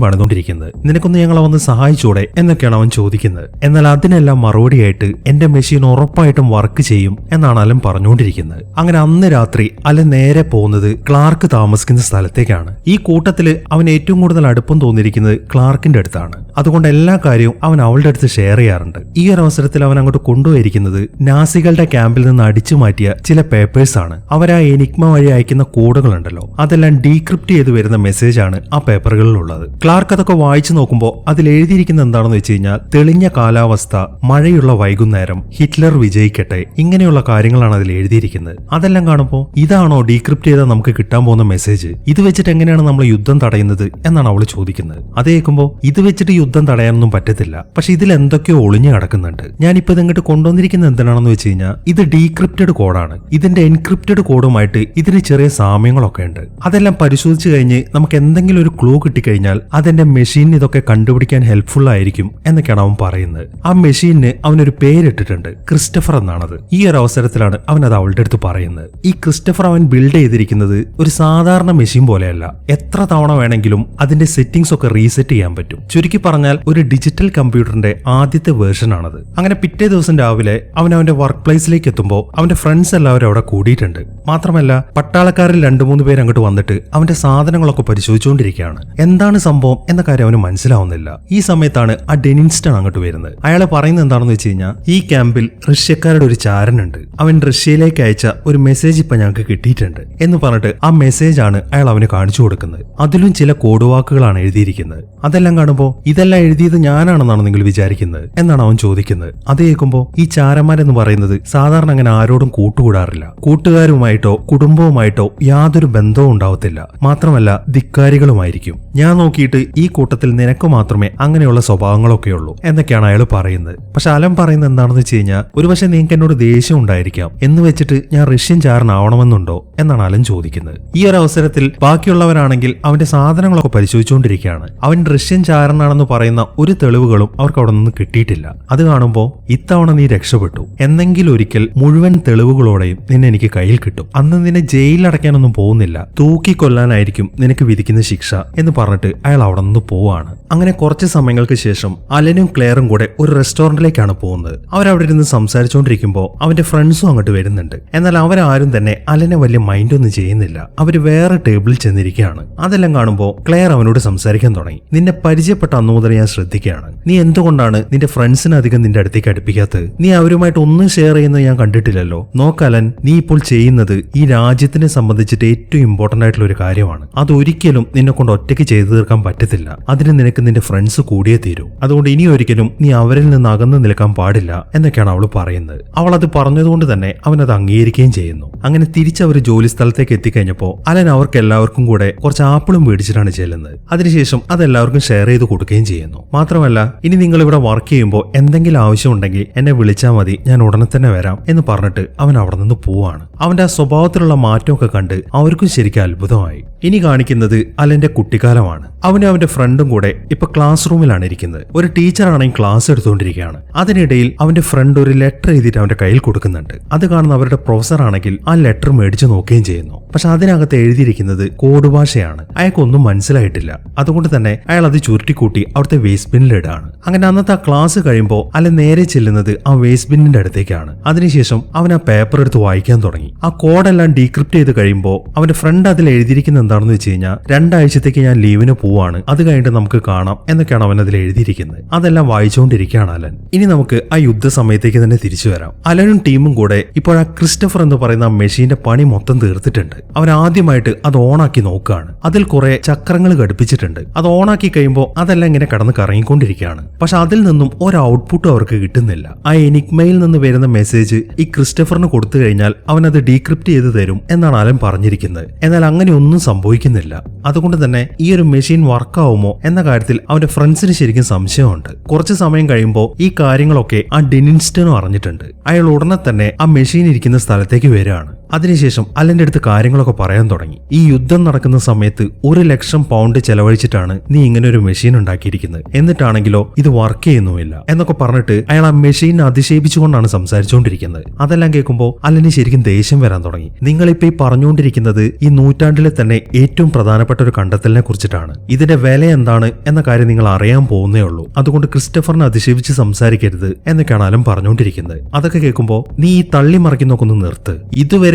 പണിതുകൊണ്ടിരിക്കുന്നത് നിനക്കൊന്ന് ഞങ്ങളെ വന്ന് സഹായിച്ചൂടെ എന്നൊക്കെയാണ് അവൻ ചോദിക്കുന്നത്. എന്നാൽ അതിനെല്ലാം മറുപടിയായിട്ട് എന്റെ മെഷീൻ ഉറപ്പായിട്ടും വർക്ക് ചെയ്യും എന്നാണ് അലൻ പറഞ്ഞുകൊണ്ടിരിക്കുന്നത് അങ്ങനെ അന്ന് രാത്രി അലൻ നേരെ പോകുന്നത് ക്ലാർക്ക് താമസിക്കുന്ന സ്ഥലത്തേക്കാണ്. ഈ കൂട്ടത്തിൽ അവൻ ഏറ്റവും കൂടുതൽ അടുപ്പം തോന്നിയിരിക്കുന്നത് ക്ലാർക്കിന്റെ അടുത്താണ്. അതുകൊണ്ട് എല്ലാ കാര്യവും അവൻ അവളുടെ അടുത്ത് ഷെയർ ചെയ്യാറുണ്ട്. ഈ ഒരു അവസരത്തിൽ അവൻ അങ്ങോട്ട് കൊണ്ടുപോയിരിക്കുന്നത് നാസികളുടെ ക്യാമ്പിൽ നിന്ന് അടിച്ചു മാറ്റിയ ചില പേപ്പേഴ്സാണ്. അവരാ എനിക്മ വഴി അയക്കുന്ന കോഡുകളുണ്ടല്ലോ. അതെല്ലാം ഡീക്രിപ്റ്റ് ചെയ്ത് വരുന്ന മെസ്സേജ് ആണ് ആ പേപ്പറുകളിലുള്ളത്. ക്ലാർക്ക് അതൊക്കെ വായിച്ചു നോക്കുമ്പോൾ അതിൽ എഴുതിയിരിക്കുന്ന എന്താണെന്ന് വെച്ച് കഴിഞ്ഞാൽ തെളിഞ്ഞ കാലാവസ്ഥ മഴയുള്ള വൈകുന്നേരം ഹിറ്റ്ലർ വിജയിക്കട്ടെ ഇങ്ങനെയുള്ള കാര്യങ്ങളാണ് അതിൽ എഴുതിയിരിക്കുന്നത്. അതെല്ലാം കാണുമ്പോൾ ഇതാണോ ഡീക്രിപ്റ്റ് ചെയ്താൽ നമുക്ക് കിട്ടാൻ പോകുന്ന മെസ്സേജ്? ഇത് വെച്ചിട്ട് എങ്ങനെയാണ് നമ്മൾ യുദ്ധം തടയുന്നത് എന്നാണ് അവൾ ചോദിക്കുന്നത്. അത് കേൾക്കുമ്പോൾ ഇത് വെച്ചിട്ട് യുദ്ധം തടയാനൊന്നും പറ്റത്തില്ല. പക്ഷെ ഇതിൽ എന്തൊക്കെയോ ഒളിഞ്ഞു കിടക്കുന്നുണ്ട്. ഞാനിപ്പോ ഇത് ഇങ്ങോട്ട് കൊണ്ടുവന്നിരിക്കുന്നത് എന്തിനാണെന്ന് വെച്ച് കഴിഞ്ഞാൽ ഇത് ഡീക്രിപ്റ്റഡ് കോഡാണ്. ഇതിന്റെ എൻക്രിപ്റ്റഡ് കോഡുമായിട്ട് ഇതിന് ചെറിയ സാമ്യങ്ങളൊക്കെ ഉണ്ട്. അതെല്ലാം പരിശോധിച്ച് കഴിഞ്ഞ് നമുക്ക് എന്തെങ്കിലും ഒരു ക്ലൂ കിട്ടിക്കഴിഞ്ഞാൽ അതെന്റെ മെഷീനിന് ഇതൊക്കെ കണ്ടുപിടിക്കാൻ ഹെൽപ്ഫുൾ ആയിരിക്കും എന്നൊക്കെയാണ് അവൻ പറയുന്നത്. ആ മെഷീനിന് അവനൊരു പേരിട്ടിട്ടുണ്ട്. ക്രിസ്റ്റഫർ എന്നാണത്. ഈ ഒരു അവസരത്തിലാണ് അവൻ അത് അവളുടെ അടുത്ത് പറയുന്നത്. ഈ ക്രിസ്റ്റഫർ അവൻ ബിൽഡ് ചെയ്തിരിക്കുന്നത് ഒരു സാധാരണ മെഷീൻ പോലെയല്ല. എത്ര തവണ വേണമെങ്കിലും അതിന്റെ സെറ്റിംഗ്സ് ഒക്കെ റീസെറ്റ് ചെയ്യാൻ പറ്റും. ചുരുക്കി പറഞ്ഞാൽ ഒരു ഡിജിറ്റൽ കമ്പ്യൂട്ടറിന്റെ ആദ്യത്തെ വേർഷൻ ആണത്. അങ്ങനെ പിറ്റേ ദിവസം രാവിലെ അവൻ അവന്റെ വർക്ക് പ്ലേസിലേക്ക് എത്തുമ്പോൾ അവന്റെ ഫ്രണ്ട്സ് എല്ലാവരും അവിടെ കൂടിയിട്ടുണ്ട്. മാത്രമല്ല പട്ടാളക്കാരിൽ രണ്ടു മൂന്ന് പേര് അങ്ങോട്ട് വന്നിട്ട് അവന്റെ സാധനങ്ങളൊക്കെ പരിശോധിച്ചുകൊണ്ടിരിക്കുകയാണ്. എന്താണ് സംഭവം എന്ന കാര്യം അവന് മനസ്സിലാവുന്നില്ല. ഈ സമയത്താണ് ആ ഡെനിൻസ്റ്റൺ അങ്ങോട്ട് വരുന്നത്. അയാളെ പറയുന്നത് എന്താണെന്ന് വെച്ച് കഴിഞ്ഞാൽ ഈ ക്യാമ്പിൽ റഷ്യക്കാരുടെ ഒരു ചാരനുണ്ട്. അവൻ റഷ്യയിലേക്ക് അയച്ച ഒരു മെസ്സേജ് ഇപ്പൊ ഞങ്ങൾക്ക് കിട്ടിയിട്ടുണ്ട് എന്ന് പറഞ്ഞിട്ട് ആ മെസ്സേജ് ആണ് അയാൾ അവന് കാണിച്ചു കൊടുക്കുന്നത്. അതിലും ചില കോഡുവാക്കുകളാണ് എഴുതിയിരിക്കുന്നത്. അതെല്ലാം കാണുമ്പോൾ ഇതെല്ലാം എഴുതിയത് ഞാനാണെന്നാണ് നിങ്ങൾ വിചാരിക്കുന്നത്? എന്നാണ് അവൻ ചോദിക്കുന്നത്. അത് കേൾക്കുമ്പോൾ ഈ ചാരന്മാരെന്ന് പറയുന്നത് സാധാരണ അങ്ങനെ ആരോടും കൂട്ടുകൂടാറില്ല. കൂട്ടുകാരുമായിട്ടോ കുടുംബവുമായിട്ടോ യാതൊരു ബന്ധവും ഉണ്ടാവത്തില്ല. മാത്രമല്ല ധിക്കാരികളുമായിരിക്കും. ഞാൻ നോക്കിയിട്ട് ഈ കൂട്ടത്തിൽ നിനക്ക് മാത്രമേ അങ്ങനെയുള്ള സ്വഭാവങ്ങളൊക്കെ ഉള്ളൂ എന്നൊക്കെയാണ് അയാൾ പറയുന്നത്. പക്ഷെ അലൻ പറയുന്നത് എന്താണെന്ന് വെച്ച് കഴിഞ്ഞാൽ ഒരുപക്ഷെ നിങ്ങൾക്ക് എന്നോട് ദേഷ്യം ഉണ്ടായിരിക്കാം. എന്ന് വെച്ചിട്ട് ഞാൻ റഷ്യൻ ചാരനാവണമെന്നുണ്ടോ എന്നാണ് അലൻ ചോദിക്കുന്നത്. ഈ ഒരു അവസരത്തിൽ ബാക്കിയുള്ളവരാണെങ്കിൽ അവന്റെ സാധനങ്ങളൊക്കെ പരിശോധിച്ചുകൊണ്ടിരിക്കുകയാണ്. അവൻ റഷ്യൻ ചാരനാണെന്ന് പറയുന്ന ഒരു തെളിവുകളും അവർക്ക് അവിടെ നിന്ന് കിട്ടിയിട്ടില്ല. അത് കാണുമ്പോൾ ഇത്തവണ നീ രക്ഷപ്പെട്ടു. എന്നെങ്കിലൊരിക്കൽ മുഴുവൻ മുഴുവൻ തെളിവുകളോടെയും നിന്നെ എനിക്ക് കയ്യിൽ കിട്ടും. അന്ന് നിന്നെ ജയിലിൽ അടയ്ക്കാനൊന്നും പോകുന്നില്ല. തൂക്കിക്കൊല്ലാനായിരിക്കും നിനക്ക് വിധിക്കുന്ന ശിക്ഷ എന്ന് പറഞ്ഞിട്ട് അയാൾ അവിടെ നിന്ന് പോവാണ്. അങ്ങനെ കുറച്ച് സമയങ്ങൾക്ക് ശേഷം അലനും ക്ലെയറും കൂടെ ഒരു റെസ്റ്റോറന്റിലേക്കാണ് പോകുന്നത്. അവരവിടെ ഇരുന്ന് സംസാരിച്ചുകൊണ്ടിരിക്കുമ്പോൾ അവന്റെ ഫ്രണ്ട്സും അങ്ങോട്ട് വരുന്നുണ്ട്. എന്നാൽ അവരാരും തന്നെ അലനെ വലിയ മൈൻഡ് ഒന്നും ചെയ്യുന്നില്ല. അവർ വേറെ ടേബിളിൽ ചെന്നിരിക്കുകയാണ്. അതെല്ലാം കാണുമ്പോൾ ക്ലെയർ അവനോട് സംസാരിക്കാൻ തുടങ്ങി. നിന്നെ പരിചയപ്പെട്ട അന്നു മുതൽ ഞാൻ ശ്രദ്ധിക്കുകയാണ്. നീ എന്തുകൊണ്ടാണ് നിന്റെ ഫ്രണ്ട്സിനെ അധികം നിന്റെ അടുത്തേക്ക് അടുപ്പിക്കാത്തത്? നീ അവരുമായിട്ട് ഒന്നും ഷെയർ ചെയ്യുന്നത് ഞാൻ കണ്ടിട്ടില്ലല്ലോ. നോക്കലൻ നീ ഇപ്പോൾ ചെയ്യുന്നത് ഈ രാജ്യത്തിനെ സംബന്ധിച്ചിട്ട് ഏറ്റവും ഇമ്പോർട്ടന്റ് ആയിട്ടുള്ള ഒരു കാര്യമാണ്. അതൊരിക്കലും നിന്നെ കൊണ്ട് ഒറ്റയ്ക്ക് ചെയ്തു തീർക്കാൻ പറ്റത്തില്ല. അതിന് നിനക്ക് നിന്റെ ഫ്രണ്ട്സ് കൂടിയേ തീരൂ. അതുകൊണ്ട് ഇനി ഒരിക്കലും നീ അവരിൽ നിന്ന് അകന്നു നിൽക്കാൻ പാടില്ല എന്നൊക്കെയാണ് അവൾ പറയുന്നത്. അവൾ അത് പറഞ്ഞതുകൊണ്ട് തന്നെ അവൻ അത് അംഗീകരിക്കുകയും ചെയ്യുന്നു. അങ്ങനെ തിരിച്ചവർ ജോലി സ്ഥലത്തേക്ക് എത്തിക്കഴിഞ്ഞപ്പോൾ അലൻ അവർക്ക് എല്ലാവർക്കും കൂടെ കുറച്ച് ആപ്പിളും മേടിച്ചിട്ടാണ് ചെല്ലുന്നത്. അതിനുശേഷം അത് എല്ലാവർക്കും ഷെയർ ചെയ്ത് കൊടുക്കുകയും ചെയ്യുന്നു. മാത്രമല്ല ഇനി നിങ്ങൾ ഇവിടെ വർക്ക് ചെയ്യുമ്പോൾ എന്തെങ്കിലും ആവശ്യമുണ്ടെങ്കിൽ എന്നെ വിളിച്ചാൽ മതി. ഞാൻ ഉടനെ തന്നെ വരാം എന്ന് പറഞ്ഞിട്ട് അവൻ അവിടെ നിന്ന് പോവാണ്. അവന്റെ ആ സ്വഭാവത്തിലുള്ള മാറ്റമൊക്കെ കണ്ട് അവർക്കും ശരിക്കും അത്ഭുതമായി. ഇനി കാണിക്കുന്നത് അലന്റെ കുട്ടിക്കാലമാണ്. അവനും അവന്റെ ഫ്രണ്ടും കൂടെ ഇപ്പൊ ക്ലാസ് റൂമിലാണ് ഇരിക്കുന്നത്. ഒരു ടീച്ചറാണെങ്കിൽ ക്ലാസ് എടുത്തുകൊണ്ടിരിക്കുകയാണ്. അതിനിടയിൽ അവന്റെ ഫ്രണ്ട് ഒരു ലെറ്റർ എഴുതിയിട്ട് അവന്റെ കയ്യിൽ കൊടുക്കുന്നുണ്ട്. അത് കാണുന്ന അവരുടെ പ്രൊഫസർ ആണെങ്കിൽ ആ ലെറ്റർ മേടിച്ചു നോക്കുകയും ചെയ്യുന്നു. പക്ഷെ അതിനകത്ത് എഴുതിയിരിക്കുന്നത് കോഡ് ഭാഷയാണ്. അയാൾക്കൊന്നും മനസ്സിലായിട്ടില്ല. അതുകൊണ്ട് തന്നെ അയാൾ അത് ചുരുട്ടിക്കൂട്ടി അവിടുത്തെ വേസ്റ്റ് ബിന്നിൽ ഇടാണ്. അങ്ങനെ അന്നത്തെ ആ ക്ലാസ് കഴിയുമ്പോൾ അല്ല നേരെ ചെല്ലുന്നത് ആ വേസ്റ്റ് ബിന്നിന്റെ അടുത്തേക്കാണ്. അതിനുശേഷം അവൻ ആ എടുത്ത് വായിക്കാൻ തുടങ്ങി. ആ കോഡെല്ലാം ഡീക്രിപ്റ്റ് ചെയ്ത് കഴിയുമ്പോൾ അവന്റെ ഫ്രണ്ട് അതിൽ എഴുതിയിരിക്കുന്ന എന്താണെന്ന് വെച്ച് കഴിഞ്ഞാൽ രണ്ടാഴ്ചത്തേക്ക് ഞാൻ ലീവിന് പോവാണ് അത് കഴിഞ്ഞിട്ട് നമുക്ക് കാണാം എന്നൊക്കെയാണ് അവൻ അതിൽ എഴുതിയിരിക്കുന്നത്. അതെല്ലാം വായിച്ചുകൊണ്ടിരിക്കുകയാണ് അലൻ. ഇനി നമുക്ക് ആ യുദ്ധ സമയത്തേക്ക് തന്നെ തിരിച്ചു വരാം. അലനും ടീമും കൂടെ ഇപ്പോൾ ആ ക്രിസ്റ്റഫർ എന്ന് പറയുന്ന മെഷീന്റെ പണി മൊത്തം തീർത്തിട്ടുണ്ട്. അവൻ ആദ്യമായിട്ട് അത് ഓണാക്കി നോക്കുകയാണ്. അതിൽ കുറെ ചക്രങ്ങൾ ഘടിപ്പിച്ചിട്ടുണ്ട്. അത് ഓണാക്കി കഴിയുമ്പോൾ അതെല്ലാം ഇങ്ങനെ കടന്ന് കറങ്ങിക്കൊണ്ടിരിക്കുകയാണ്. പക്ഷെ അതിൽ നിന്നും ഒരു ഔട്ട്പുട്ടും അവർക്ക് കിട്ടുന്നില്ല. ആ എനിക്മയിൽ നിന്ന് വരുന്ന മെസ്സേജ് ഈ ക്രിസ്റ്റഫറിന് കൊടുത്തു കഴിഞ്ഞാൽ അവൻ അത് ഡീക്രിപ്റ്റ് ചെയ്ത് തരും എന്നാണ് അലൻ പറഞ്ഞിരിക്കുന്നത്. എന്നാൽ അങ്ങനെ ഒന്നും സംഭവിക്കുന്നില്ല. അതുകൊണ്ട് തന്നെ ഈ ഒരു മെഷീൻ വർക്കാവുമോ എന്ന കാര്യത്തിൽ അവന്റെ ഫ്രണ്ട്സിന് ശരിക്കും സംശയമുണ്ട്. കുറച്ച് സമയം കഴിയുമ്പോൾ ഈ കാര്യങ്ങളൊക്കെ ആ ഡെനിൻസ്റ്റനും അറിഞ്ഞിട്ടുണ്ട്. അയാൾ ഉടനെ തന്നെ ആ മെഷീൻ ഇരിക്കുന്ന സ്ഥലത്തേക്ക് വരികയാണ്. അതിനുശേഷം അലന്റെ അടുത്ത് കാര്യങ്ങളൊക്കെ പറയാൻ തുടങ്ങി. ഈ യുദ്ധം നടക്കുന്ന സമയത്ത് ഒരു ലക്ഷം പൗണ്ട് ചെലവഴിച്ചിട്ടാണ് നീ ഇങ്ങനെ ഒരു മെഷീൻ ഉണ്ടാക്കിയിരിക്കുന്നത്. എന്നിട്ടാണെങ്കിലോ ഇത് വർക്ക് ചെയ്യുന്നുമില്ല എന്നൊക്കെ പറഞ്ഞിട്ട് അയാൾ ആ മെഷീൻ അതിശയിപ്പിച്ചുകൊണ്ടാണ് സംസാരിച്ചുകൊണ്ടിരിക്കുന്നത്. അതെല്ലാം കേൾക്കുമ്പോൾ അലന് ശരിക്കും ദേഷ്യം വരാൻ തുടങ്ങി. നിങ്ങളിപ്പോ ഈ പറഞ്ഞുകൊണ്ടിരിക്കുന്നത് ഈ നൂറ്റാണ്ടിലെ തന്നെ ഏറ്റവും പ്രധാനപ്പെട്ട ഒരു കണ്ടെത്തലിനെ കുറിച്ചിട്ടാണ്. ഇതിന്റെ വില എന്താണ് എന്ന കാര്യം നിങ്ങൾ അറിയാൻ പോകുന്നേ ഉള്ളൂ. അതുകൊണ്ട് ക്രിസ്റ്റഫറിനെ അതിശയിപ്പിച്ച് സംസാരിക്കരുത് എന്നൊക്കെയാണ് അലൻ പറഞ്ഞുകൊണ്ടിരിക്കുന്നത്. അതൊക്കെ കേൾക്കുമ്പോൾ നീ ഈ തള്ളി മറിക്കുന്നൊക്കെ ഒന്ന് നിർത്ത്.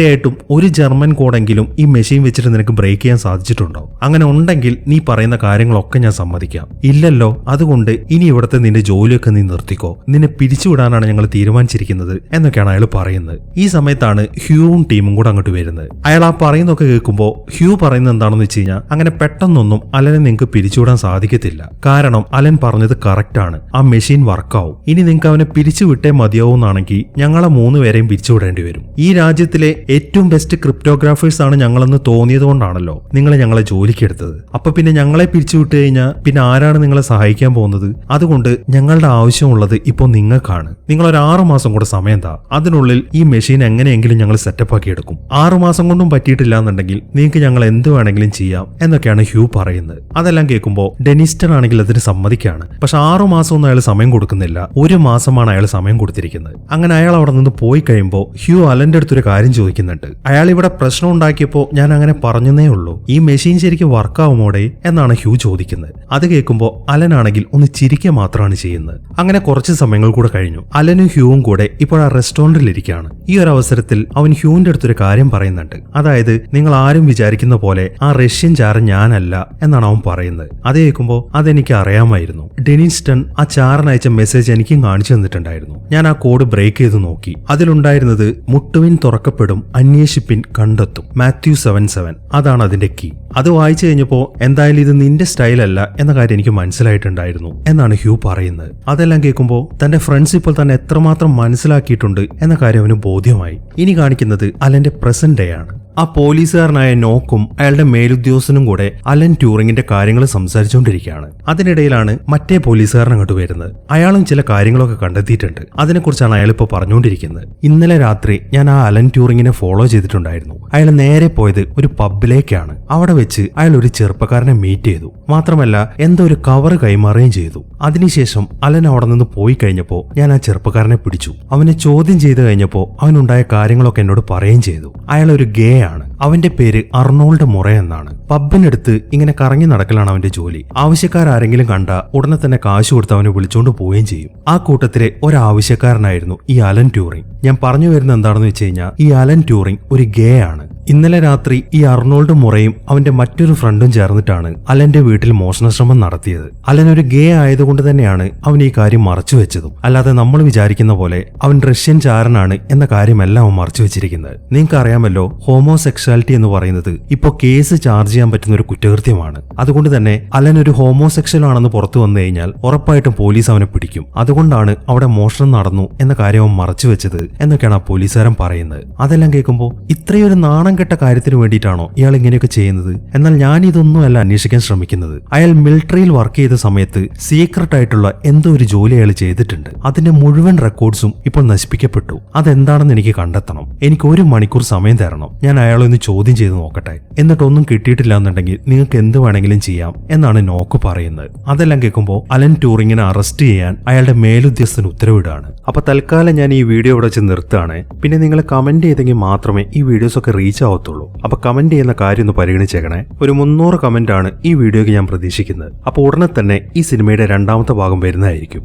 ഇതുവരെയായിട്ടും ഒരു ജർമ്മൻ കോഡെങ്കിലും ഈ മെഷീൻ വെച്ചിട്ട് നിനക്ക് ബ്രേക്ക് ചെയ്യാൻ സാധിച്ചിട്ടുണ്ടോ? അങ്ങനെ ഉണ്ടെങ്കിൽ നീ പറയുന്ന കാര്യങ്ങളൊക്കെ ഞാൻ സമ്മതിക്കാം. ഇല്ലല്ലോ അതുകൊണ്ട് ഇനി ഇവിടുത്തെ നിന്റെ ജോലിയൊക്കെ നീ നിർത്തിക്കോ. നിന്നെ പിരിച്ചുവിടാനാണ് ഞങ്ങൾ തീരുമാനിച്ചിരിക്കുന്നത് എന്നൊക്കെയാണ് അയാൾ പറയുന്നത്. ഈ സമയത്താണ് ഹ്യൂവും ടീമും കൂടെ അങ്ങോട്ട് വരുന്നത്. അയാൾ ആ പറയുന്നതൊക്കെ കേൾക്കുമ്പോൾ ഹ്യൂ പറയുന്നത് എന്താണെന്ന് വെച്ച് കഴിഞ്ഞാൽ അങ്ങനെ പെട്ടെന്നൊന്നും അലനെ നിങ്ങൾക്ക് പിരിച്ചുവിടാൻ സാധിക്കത്തില്ല. കാരണം അലൻ പറഞ്ഞത് കറക്റ്റ് ആണ്. ആ മെഷീൻ വർക്കാവും ഇനി നിങ്ങൾക്ക് അവനെ പിരിച്ചുവിട്ടേ മതിയാവുന്നാണെങ്കിൽ ഞങ്ങളെ മൂന്ന് പേരെയും പിരിച്ചുവിടേണ്ടി വരും. ഈ രാജ്യത്തിലെ ഏറ്റവും ബെസ്റ്റ് ക്രിപ്റ്റോഗ്രാഫേഴ്സ് ആണ് ഞങ്ങളെന്ന് തോന്നിയത് കൊണ്ടാണല്ലോ നിങ്ങളെ ഞങ്ങളെ ജോലിക്ക് എടുത്തത് അപ്പൊ പിന്നെ ഞങ്ങളെ പിരിച്ചുവിട്ട് കഴിഞ്ഞാൽ പിന്നെ ആരാണ് നിങ്ങളെ സഹായിക്കാൻ പോകുന്നത്? അതുകൊണ്ട് ഞങ്ങളുടെ ആവശ്യമുള്ളത് ഇപ്പോൾ നിങ്ങൾക്കാണ്. നിങ്ങൾ ഒരു ആറു മാസം കൂടെ സമയം താ അതിനുള്ളിൽ ഈ മെഷീൻ എങ്ങനെയെങ്കിലും ഞങ്ങൾ സെറ്റപ്പ് ആക്കി എടുക്കും. ആറു മാസം കൊണ്ടും പറ്റിയിട്ടില്ല എന്നുണ്ടെങ്കിൽ നിങ്ങൾക്ക് ഞങ്ങൾ എന്ത് വേണമെങ്കിലും ചെയ്യാം എന്നൊക്കെയാണ് ഹ്യൂ പറയുന്നത്. അതെല്ലാം കേൾക്കുമ്പോൾ ഡെനിസ്റ്റൺ ആണെങ്കിൽ അതിന് സമ്മതിക്കാണ്. പക്ഷെ ആറു മാസം ഒന്നും അയാൾ സമയം കൊടുക്കുന്നില്ല. ഒരു മാസമാണ് അയാൾ സമയം കൊടുത്തിരിക്കുന്നത്. അങ്ങനെ അയാൾ അവിടെ നിന്ന് പോയി കഴിയുമ്പോൾ ഹ്യൂ അലന്റെ അടുത്തൊരു കാര്യം ചോദിക്കുന്നുണ്ട് അയാൾ ഇവിടെ പ്രശ്നം ഉണ്ടാക്കിയപ്പോൾ ഞാൻ അങ്ങനെ പറഞ്ഞതേ ഉള്ളൂ. ഈ മെഷീൻ ശരിക്കും വർക്കാവുമോടെ എന്നാണ് ഹ്യൂ ചോദിക്കുന്നത്. അത് കേൾക്കുമ്പോൾ അലനാണെങ്കിൽ ഒന്ന് ചിരിക്കുക മാത്രമാണ് ചെയ്യുന്നത്. അങ്ങനെ കുറച്ച് സമയങ്ങൾ കൂടെ കഴിഞ്ഞു. അലനും ഹ്യൂവും കൂടെ ഇപ്പോൾ ആ റെസ്റ്റോറന്റിൽ ഇരിക്കുകയാണ്. ഈ ഒരു അവസരത്തിൽ അവൻ ഹ്യൂവിന്റെ അടുത്തൊരു കാര്യം പറയുന്നുണ്ട്. അതായത് നിങ്ങൾ ആരും വിചാരിക്കുന്ന പോലെ ആ റഷ്യൻ ചാരൻ ഞാനല്ല എന്നാണ് അവൻ പറയുന്നത്. അത് കേൾക്കുമ്പോൾ അതെനിക്ക് അറിയാമായിരുന്നു. ഡെനിസ്റ്റൺ ആ ചാരൻ അയച്ച മെസ്സേജ് എനിക്കും കാണിച്ചു തന്നിട്ടുണ്ടായിരുന്നു. ഞാൻ ആ കോഡ് ബ്രേക്ക് ചെയ്ത് നോക്കി. അതിലുണ്ടായിരുന്നത് മുട്ടുവിൻ തുറക്കപ്പെടും അന്വേഷിപ്പിൻ കണ്ടെത്തും. മാത്യു സെവൻ സെവൻ അതാണ് അതിന്റെ കീ അത് വായിച്ചു കഴിഞ്ഞപ്പോൾ എന്തായാലും ഇത് നിന്റെ സ്റ്റൈലല്ല എന്ന കാര്യം എനിക്ക് മനസ്സിലായിട്ടുണ്ടായിരുന്നു. എന്നാണ് ഹ്യൂ പറയുന്നത്. അതെല്ലാം കേൾക്കുമ്പോൾ തന്റെ ഫ്രണ്ട്സ് ഇപ്പോൾ തന്നെ എത്രമാത്രം മനസ്സിലാക്കിയിട്ടുണ്ട് എന്ന കാര്യം അവന് ബോധ്യമായി. ഇനി കാണിക്കുന്നത് അലന്റെ പ്രസന്റ് ഡേ ആണ്. ആ പോലീസുകാരനായ നോക്കും അയാളുടെ മേലുദ്യോഗസ്ഥനും കൂടെ അലൻ ട്യൂറിങ്ങിന്റെ കാര്യങ്ങൾ സംസാരിച്ചുകൊണ്ടിരിക്കുകയാണ്. അതിനിടയിലാണ് മറ്റേ പോലീസുകാരൻ അങ്ങോട്ട് വരുന്നത്. അയാളും ചില കാര്യങ്ങളൊക്കെ കണ്ടെത്തിയിട്ടുണ്ട്. അതിനെക്കുറിച്ചാണ് അയാൾ ഇപ്പോൾ പറഞ്ഞുകൊണ്ടിരിക്കുന്നത്. ഇന്നലെ രാത്രി ഞാൻ ആ അലൻ ട്യൂറിങ്ങിനെ ഫോളോ ചെയ്തിട്ടുണ്ടായിരുന്നു. അയാൾ നേരെ പോയത് ഒരു പബ്ബിലേക്കാണ്. അവിടെ വെച്ച് അയാൾ ഒരു ചെറുപ്പക്കാരനെ മീറ്റ് ചെയ്തു. മാത്രമല്ല എന്തോ ഒരു കവർ കൈമാറുകയും ചെയ്തു. അതിനുശേഷം അലൻ അവിടെ നിന്ന് പോയി കഴിഞ്ഞപ്പോൾ ഞാൻ ആ ചെറുപ്പക്കാരനെ പിടിച്ചു. അവനെ ചോദ്യം ചെയ്തു കഴിഞ്ഞപ്പോൾ അവനുണ്ടായ കാര്യങ്ങളൊക്കെ എന്നോട് പറയുകയും ചെയ്തു. അയാൾ ഒരു ഗേ ആണ് അവന്റെ പേര് അർണോൾഡ് മുറ എന്നാണ്. പബ്ബിനടുത്ത് ഇങ്ങനെ കറങ്ങി നടക്കലാണ് അവന്റെ ജോലി. ആവശ്യക്കാരെങ്കിലും കണ്ട ഉടനെ തന്നെ കാശ് കൊടുത്ത് അവനെ വിളിച്ചോണ്ട് പോവുകയും ചെയ്യും. ആ കൂട്ടത്തിലെ ഒരാവശ്യക്കാരനായിരുന്നു ഈ അലൻ ട്യൂറിംഗ് ഞാൻ പറഞ്ഞു വരുന്നത് എന്താണെന്ന് വെച്ച് കഴിഞ്ഞാൽ ഈ അലൻ ട്യൂറിംഗ് ഒരു ഗേ ആണ്. ഇന്നലെ രാത്രി ഈ അർണോൾഡ് മുറയും അവന്റെ മറ്റൊരു ഫ്രണ്ടും ചേർന്നിട്ടാണ് അലന്റെ വീട്ടിൽ മോഷണശ്രമം നടത്തിയത്. അലൻ ഒരു ഗേ ആയതുകൊണ്ട് തന്നെയാണ് അവൻ ഈ കാര്യം മറച്ചു വെച്ചതും. അല്ലാതെ നമ്മൾ വിചാരിക്കുന്ന പോലെ അവൻ റഷ്യൻ ചാരനാണ് എന്ന കാര്യമല്ല അവൻ മറച്ചു വെച്ചിരിക്കുന്നത്. നിങ്ങൾക്ക് അറിയാമല്ലോ ഹോമോസെക്ഷാലിറ്റി എന്ന് പറയുന്നത് ഇപ്പോൾ കേസ് ചാർജ് ചെയ്യാൻ പറ്റുന്ന ഒരു കുറ്റകൃത്യമാണ്. അതുകൊണ്ട് തന്നെ അലൻ ഒരു ഹോമോസെക്ഷൽ ആണെന്ന് പുറത്തു വന്നു കഴിഞ്ഞാൽ ഉറപ്പായിട്ടും പോലീസ് അവനെ പിടിക്കും. അതുകൊണ്ടാണ് അവിടെ മോഷണം നടന്നു എന്ന കാര്യം അവൻ മറച്ചു വെച്ചത് എന്നൊക്കെയാണ് ആ പോലീസുകാരൻ പറയുന്നത്. അതെല്ലാം കേൾക്കുമ്പോൾ ഇത്രയൊരു നാണം കെട്ട കാര്യത്തിന് വേണ്ടിയിട്ടാണോ ഇയാൾ ഇങ്ങനെയൊക്കെ ചെയ്യുന്നത്? എന്നാൽ ഞാൻ ഇതൊന്നും അല്ല അന്വേഷിക്കാൻ ശ്രമിക്കുന്നത്. അയാൾ മിലിറ്ററിയിൽ വർക്ക് ചെയ്ത സമയത്ത് സീക്രട്ട് ആയിട്ടുള്ള എന്തോ ഒരു ജോലി അയാൾ ചെയ്തിട്ടുണ്ട്. അതിന്റെ മുഴുവൻ റെക്കോർഡ്സും ഇപ്പോൾ നശിപ്പിക്കപ്പെട്ടു. അതെന്താണെന്ന് എനിക്ക് കണ്ടെത്തണം. എനിക്ക് ഒരു മണിക്കൂർ സമയം തരണം. ഞാൻ അയാളെ ഒന്ന് ചോദ്യം ചെയ്ത് നോക്കട്ടെ. എന്നിട്ടൊന്നും കിട്ടിയിട്ടില്ല എന്നുണ്ടെങ്കിൽ നിങ്ങൾക്ക് എന്ത് വേണമെങ്കിലും ചെയ്യാം എന്നാണ് നോക്ക് പറയുന്നത്. അതെല്ലാം കേൾക്കുമ്പോൾ അലൻ ടൂറിങ്ങിനെ അറസ്റ്റ് ചെയ്യാൻ അയാളുടെ മേലുദ്യോഗസ്ഥന് ഉത്തരവിടാണ് അപ്പൊ തൽക്കാലം ഞാൻ ഈ വീഡിയോ ഇവിടെ വെച്ച് നിർത്തുകയാണ്. പിന്നെ നിങ്ങൾ കമന്റ് ചെയ്തെങ്കിൽ മാത്രമേ ഈ വീഡിയോസ് ഒക്കെ റീച്ച് ആവത്തുള്ളൂ അപ്പൊ കമന്റ് ചെയ്യുന്ന കാര്യം ഒന്ന് പരിഗണിച്ചേക്കണേ. ഒരു മുന്നൂറ് കമന്റ് ആണ് ഈ വീഡിയോയ്ക്ക് ഞാൻ പ്രതീക്ഷിക്കുന്നത്. അപ്പോൾ ഉടനെ തന്നെ ഈ സിനിമയുടെ രണ്ടാമത്തെ ഭാഗം വരുന്നതായിരിക്കും.